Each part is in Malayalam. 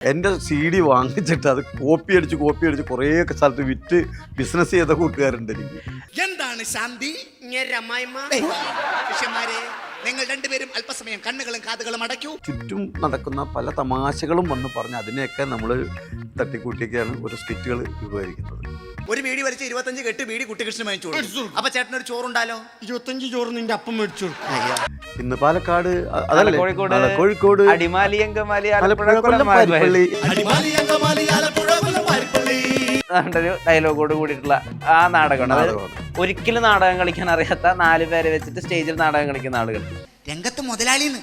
എന്റെ സി ഡി വാങ്ങിച്ചിട്ട് അത് കോപ്പി അടിച്ച് കോപ്പി അടിച്ച് കുറേ സ്ഥലത്ത് വിറ്റ് ബിസിനസ് ചെയ്ത കൂട്ടുകാരുണ്ട് എനിക്ക്. എന്താണ് ശാന്തി? നിങ്ങൾ രണ്ടുപേരും അല്പസമയം കണ്ണുകളും കാതുകളും അടയ്ക്കൂ. ചുറ്റും നടക്കുന്ന പല തമാശകളും വന്ന് പറഞ്ഞ് അതിനെയൊക്കെ നമ്മൾ തട്ടിക്കൂട്ടിയൊക്കെയാണ് ഒരു സ്കിറ്റുകൾ രൂപീകരിക്കുന്നത്. ഒരു വീടി വലിച്ച് ഇരുപത്തഞ്ച് കെട്ട് വീടി കുട്ടികൃഷ്ണൻ മേടിച്ചു അപ്പൊ ചേട്ടനൊരു ചോറുണ്ടാലോ ഇരുപത്തഞ്ച് ചോറ് നിന്റെ അപ്പം മേടിച്ചു ഇന്ന് പാലക്കാട് അതല്ല? കോഴിക്കോട് കോഴിക്കോട് അടിമാലി അങ്കമാലി ആലപ്പുഴ അടിമാലി അങ്കമാലി ഒരു ഡയലോഗോട് കൂടിയിട്ടുള്ള ആ നാടകമാണ്. ഒരിക്കലും നാടകം കളിക്കാൻ അറിയാത്ത നാല് പേരെ വെച്ചിട്ട് സ്റ്റേജിൽ നാടകം കളിക്കുന്ന ആളുകൾ. രംഗത്ത് മുതലാളിന്ന്.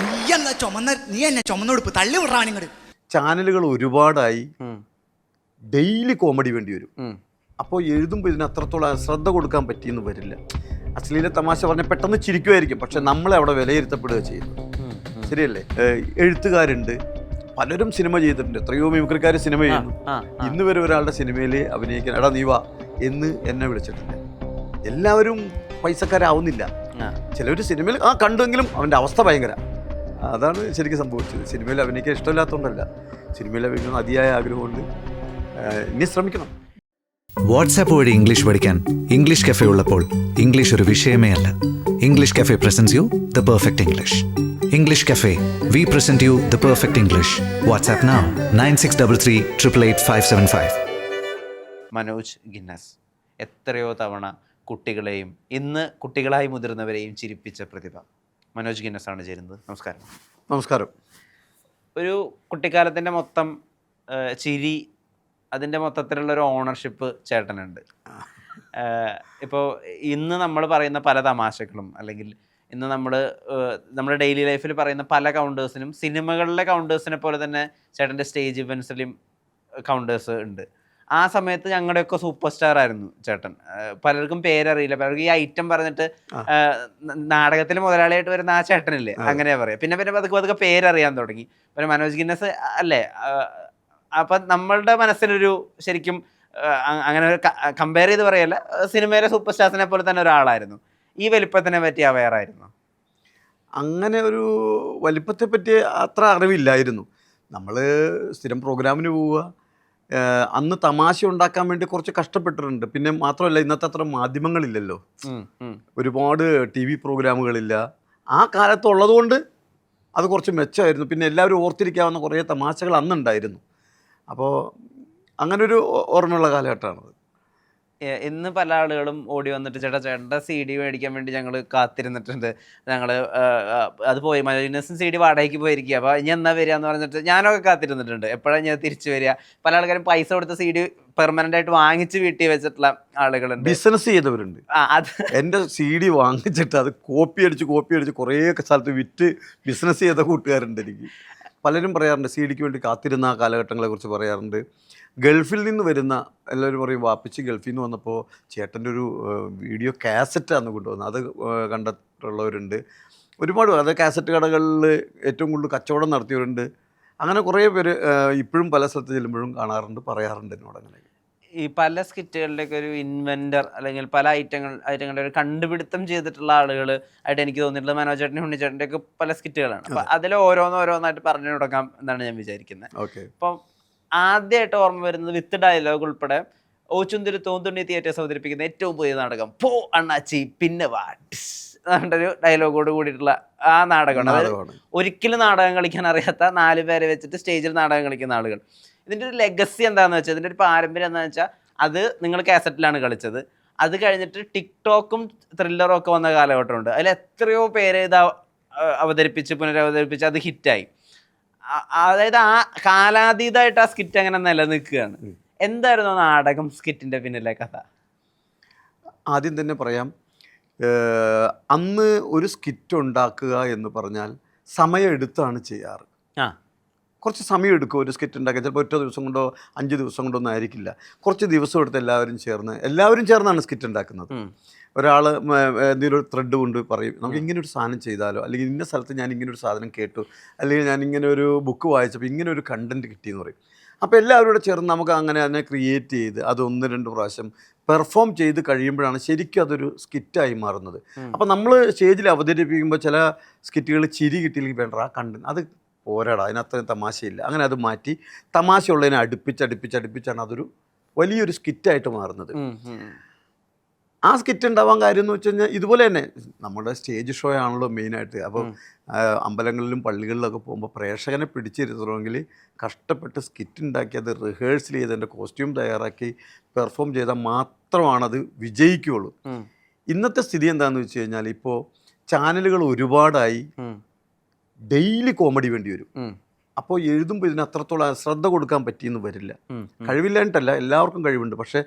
നീ എന്നാ ചുമന്ന നീ എന്നെ ചുമന്നുടുപ്പ് തള്ളി വിടാണ് ഇങ്ങോട്ട് ചാനലുകൾ ഒരുപാടായി. ഡെയിലി കോമഡി വേണ്ടി വരും. അപ്പോൾ എഴുതുമ്പോൾ ഇതിന് അത്രത്തോളം ശ്രദ്ധ കൊടുക്കാൻ പറ്റിയെന്ന് വരില്ല. അശ്ലീല തമാശ പറഞ്ഞാൽ പെട്ടെന്ന് ചിരിക്കുമായിരിക്കും പക്ഷെ നമ്മളെ അവിടെ വിലയിരുത്തപ്പെടുക ഉം. ശരിയല്ലേ? എഴുത്തുകാരുണ്ട്. പലരും സിനിമ ചെയ്തിട്ടുണ്ട്. എത്രയോ മിമിക്രിക്കാർ സിനിമ ചെയ്യുന്നു. ഇന്ന് വരെ ഒരാളുടെ സിനിമയിൽ അഭിനയിക്കാൻ എടാ നീ വാ എന്ന് എന്നെ വിളിച്ചിട്ടുണ്ട്. എല്ലാവരും പൈസക്കാരാവുന്നില്ല. ചിലവർ സിനിമയിൽ ആ കണ്ടുവെങ്കിലും അവന്റെ അവസ്ഥ ഭയങ്കര. അതാണ് ശരിക്കും സംഭവിച്ചത്. സിനിമയിൽ അഭിനയിക്കാൻ ഇഷ്ടമില്ലാത്തതുകൊണ്ടല്ല. സിനിമയിൽ അഭിനയം അതിയായ ആഗ്രഹമുണ്ട്. ഇനി ശ്രമിക്കണം. വാട്സാപ്പ് വഴി ഇംഗ്ലീഷ് പഠിക്കാൻ ഇംഗ്ലീഷ് കഫേ ഉള്ളപ്പോൾ ഇംഗ്ലീഷ് ഒരു വിഷയമേ അല്ല. English cafe presents you the perfect English English cafe we present you the perfect English WhatsApp now nine six double three triple eight five seven five Manoj Guinness എത്രയോ തവണ കുട്ടികളെയും ഇന്ന് കുട്ടികളായി മുതിർന്നവരെയും ചിരിപ്പിച്ച പ്രതിഭ. മനോജ് ഗിന്നസാണ് ചേരുന്നത്. നമസ്കാരം. നമസ്കാരം. ഒരു കുട്ടിക്കാലത്തിന്റെ മൊത്തം ചിരി അതിന്റെ മൊത്തത്തിലുള്ള ഒരു ഓണർഷിപ്പ് ചേട്ടനുണ്ട്. ഇപ്പോൾ ഇന്ന് നമ്മൾ പറയുന്ന പല തമാശകളും അല്ലെങ്കിൽ ഇന്ന് നമ്മൾ നമ്മുടെ ഡെയിലി ലൈഫിൽ പറയുന്ന പല കൗണ്ടേഴ്സിനും സിനിമകളിലെ കൗണ്ടേഴ്സിനെ പോലെ തന്നെ ചേട്ടന്റെ സ്റ്റേജ് ഇവൻസിലും കൗണ്ടേഴ്സ് ഉണ്ട്. ആ സമയത്ത് ഞങ്ങളുടെയൊക്കെ സൂപ്പർ സ്റ്റാർ ആയിരുന്നു ചേട്ടൻ. പലർക്കും പേരറിയില്ല. പലർക്കും ഈ ഐറ്റം പറഞ്ഞിട്ട് നാടകത്തിൽ മുതലാളിയായിട്ട് വരുന്ന ആ ചേട്ടനില്ലേ? അങ്ങനെ പറയാം. പിന്നെ പിന്നെ പതുക്കെ പതുക്കെ പേരറിയാൻ തുടങ്ങി. പിന്നെ മനോജ് ഗിന്നസ് അല്ലേ? അപ്പൊ നമ്മളുടെ മനസ്സിലൊരു ശരിക്കും അങ്ങനെ ഒരു കമ്പയർ ചെയ്ത് പറയല്ല സിനിമയിലെ സൂപ്പർ സ്റ്റാർസിനെ പോലെ തന്നെ ഒരാളായിരുന്നു. ഈ വലിപ്പത്തിനെ പറ്റി അവയർ ആയിരുന്നു അങ്ങനെ ഒരു വലിപ്പത്തെ പറ്റി അത്ര അറിവില്ലായിരുന്നു. നമ്മൾ സ്ഥിരം പ്രോഗ്രാമിന് പോവുക അന്ന് തമാശ ഉണ്ടാക്കാൻ വേണ്ടി കുറച്ച് കഷ്ടപ്പെട്ടിട്ടുണ്ട്. പിന്നെ മാത്രമല്ല ഇന്നത്തെ അത്ര മാധ്യമങ്ങളില്ലല്ലോ. ഒരുപാട് ടി വി പ്രോഗ്രാമുകളില്ല. ആ കാലത്തുള്ളതുകൊണ്ട് അത് കുറച്ച് മെച്ചമായിരുന്നു. പിന്നെ എല്ലാവരും ഓർത്തിരിക്കാവുന്ന കുറേ തമാശകൾ അന്നുണ്ടായിരുന്നു. അപ്പോൾ അങ്ങനൊരു ഓർമ്മയുള്ള കാലഘട്ടമാണത്. ഇന്ന് പല ആളുകളും ഓടി വന്നിട്ട് ചേട്ടാ ചേട്ടന്റെ സി ഡി മേടിക്കാൻ വേണ്ടി ഞങ്ങൾ കാത്തിരുന്നിട്ടുണ്ട്. ഞങ്ങൾ അത് പോയി. മൈനസും സി ഡി വാടകയ്ക്ക് പോയിരിക്കുക അപ്പോൾ ഇനി എന്നാ വരിക എന്ന് പറഞ്ഞിട്ട് ഞാനൊക്കെ കാത്തിരുന്നിട്ടുണ്ട്. എപ്പോഴാണ് ഞാൻ തിരിച്ചു വരിക? പല ആൾക്കാരും പൈസ കൊടുത്ത സി ഡി പെർമനന്റ് ആയിട്ട് വാങ്ങിച്ച് വീട്ടിൽ വെച്ചിട്ടുള്ള ആളുകളുണ്ട്. ബിസിനസ് ചെയ്തവരുണ്ട്. അത് എന്റെ സി ഡി വാങ്ങിച്ചിട്ട് അത് കോപ്പി അടിച്ച് കോപ്പി അടിച്ച് കുറേ സ്ഥലത്ത് വിറ്റ് ബിസിനസ് ചെയ്ത കൂട്ടുകാരുണ്ട് എനിക്ക്. പലരും പറയാറുണ്ട് സി ഡിക്ക് വേണ്ടി കാത്തിരുന്ന ആ കാലഘട്ടങ്ങളെ കുറിച്ച് പറയാറുണ്ട്. ഗൾഫിൽ നിന്ന് വരുന്ന എല്ലാവരും പറയും വാപ്പിച്ച് ഗൾഫിൽ നിന്ന് വന്നപ്പോൾ ചേട്ടന്റെ ഒരു വീഡിയോ കാസറ്റ് കാസറ്റാണ് കൊണ്ടുവന്നത്. അത് കണ്ടിട്ടുള്ളവരുണ്ട്. ഒരുപാട് അത് കാസറ്റ് കടകളിൽ ഏറ്റവും കൂടുതൽ കച്ചവടം നടത്തിയവരുണ്ട്. അങ്ങനെ കുറേ പേര് ഇപ്പോഴും പല സ്ഥലത്ത് ചെല്ലുമ്പോഴും കാണാറുണ്ട് പറയാറുണ്ട് എന്നോട് അങ്ങനെ ഈ പല സ്കിറ്റുകളുടെയൊക്കെ ഒരു ഇൻവെന്റർ അല്ലെങ്കിൽ പല ഐറ്റങ്ങൾ ഐറ്റങ്ങളുടെ ഒരു കണ്ടുപിടുത്തം ചെയ്തിട്ടുള്ള ആളുകൾ ആയിട്ട് എനിക്ക് തോന്നിയിട്ടുള്ളത് മനോജേട്ടനും ഉണ്ണിച്ചേട്ടന്റെ ഒക്കെ പല സ്കിറ്റുകളാണ്. അപ്പോൾ അതിൽ ഓരോന്നോരോന്നായിട്ട് പറഞ്ഞു തുടങ്ങാം എന്നാണ് ഞാൻ വിചാരിക്കുന്നത് ഓക്കെ. അപ്പം ആദ്യമായിട്ട് ഓർമ്മ വരുന്നത് വിത്ത് ഡയലോഗ് ഉൾപ്പെടെ ഓച്ചുന്തിരി തോന്തുണ്ണി തിയേറ്റേഴ്സ് അവതരിപ്പിക്കുന്ന ഏറ്റവും പുതിയ നാടകം. പോ അണ്ണാച്ചി പിന്നെ വാട്സ് ഒരു ഡയലോഗോട് കൂടിയിട്ടുള്ള ആ നാടകമാണ്. അതായത് ഒരിക്കലും നാടകം കളിക്കാൻ അറിയാത്ത നാല് പേരെ വെച്ചിട്ട് സ്റ്റേജിൽ നാടകം കളിക്കുന്ന ആളുകൾ. ഇതിന്റെ ഒരു ലെഗസി എന്താണെന്ന് വെച്ചാൽ ഇതിന്റെ ഒരു പാരമ്പര്യം എന്താണെന്ന് വെച്ചാൽ അത് നിങ്ങൾ കാസറ്റിലാണ് കളിച്ചത്. അത് കഴിഞ്ഞിട്ട് ടിക്ടോക്കും ത്രില്ലറും ഒക്കെ വന്ന കാലഘട്ടമുണ്ട്. അതിൽ എത്രയോ പേര് ഇത് അവതരിപ്പിച്ച് പുനരവതരിപ്പിച്ച് അത് ഹിറ്റായി അതായത് ആ കാലാതീതമായിട്ട് ആ സ്കിറ്റ് അങ്ങനെ നിലനിൽക്കുകയാണ്. എന്തായിരുന്നു നാടകം സ്കിറ്റിന്റെ പിന്നിലെ കഥ? ആദ്യം തന്നെ പറയാം. അന്ന് ഒരു സ്കിറ്റ് ഉണ്ടാക്കുക എന്ന് പറഞ്ഞാൽ സമയം എടുത്താണ് ചെയ്യാറ്. ആ. കുറച്ച് സമയം എടുക്കും ഒരു സ്കിറ്റ് ഉണ്ടാക്കാൻ. ചിലപ്പോൾ ഒറ്റ ദിവസം കൊണ്ടോ അഞ്ച് ദിവസം കൊണ്ടോ ഒന്നും ആയിരിക്കില്ല. കുറച്ച് ദിവസം എടുത്ത് എല്ലാവരും ചേർന്ന് എല്ലാവരും ചേർന്നാണ് സ്കിറ്റ് ഉണ്ടാക്കുന്നത്. ഒരാൾ എന്തെങ്കിലും ഒരു ത്രെഡ് കൊണ്ട് പറയും. നമുക്ക് ഇങ്ങനെ ഒരു സാധനം ചെയ്താലോ? അല്ലെങ്കിൽ ഇന്ന സ്ഥലത്ത് ഞാൻ ഇങ്ങനെ ഒരു സാധനം കേട്ടു. അല്ലെങ്കിൽ ഞാൻ ഇങ്ങനെ ഒരു ബുക്ക് വായിച്ചപ്പോൾ ഇങ്ങനെ ഒരു കണ്ടന്റ് കിട്ടിയെന്ന് പറയും. അപ്പോൾ എല്ലാവരും കൂടെ ചേർന്ന് നമുക്ക് അങ്ങനെ അതിനെ ക്രിയേറ്റ് ചെയ്ത് അത് ഒന്ന് രണ്ട് പ്രാവശ്യം പെർഫോം ചെയ്ത് കഴിയുമ്പോഴാണ് ശരിക്കും അതൊരു സ്കിറ്റായി മാറുന്നത്. അപ്പോൾ നമ്മൾ സ്റ്റേജിൽ അവതരിപ്പിക്കുമ്പോൾ ചില സ്കിറ്റുകൾ ചിരി കിട്ടിയില്ലെങ്കിൽ വേണ്ട ആ കണ്ടന്റ് അത് പോരാടാ അതിനത്രയും തമാശയില്ല. അങ്ങനെ അത് മാറ്റി തമാശയുള്ളതിനെ അടുപ്പിച്ച് അടുപ്പിച്ച് അടുപ്പിച്ചാണ് അതൊരു വലിയൊരു സ്കിറ്റായിട്ട് മാറുന്നത്. ആ സ്കിറ്റ് ഉണ്ടാവാൻ കാര്യം എന്ന് വെച്ച് കഴിഞ്ഞാൽ ഇതുപോലെ തന്നെ. നമ്മുടെ സ്റ്റേജ് ഷോ ആണല്ലോ മെയിനായിട്ട് അപ്പം ആ, അമ്പലങ്ങളിലും പള്ളികളിലൊക്കെ പോകുമ്പോൾ പ്രേക്ഷകനെ പിടിച്ചിരുത്തണമെങ്കിൽ കഷ്ടപ്പെട്ട് സ്കിറ്റ് ഉണ്ടാക്കി അത് റിഹേഴ്സൽ ചെയ്ത് എന്റെ കോസ്റ്റ്യൂം തയ്യാറാക്കി പെർഫോം ചെയ്താൽ മാത്രമാണത് വിജയിക്കുകയുള്ളൂ ഇന്നത്തെ സ്ഥിതി എന്താണെന്ന് വെച്ച് കഴിഞ്ഞാൽ ഇപ്പോൾ ചാനലുകൾ ഒരുപാടായി ഡെയിലി കോമഡി വേണ്ടി വരും. അപ്പോൾ എഴുതുമ്പോൾ ഇതിന് അത്രത്തോളം ശ്രദ്ധ കൊടുക്കാൻ പറ്റിയെന്ന് വരില്ല. ഉം. എല്ലാവർക്കും കഴിവുണ്ട്. പക്ഷേ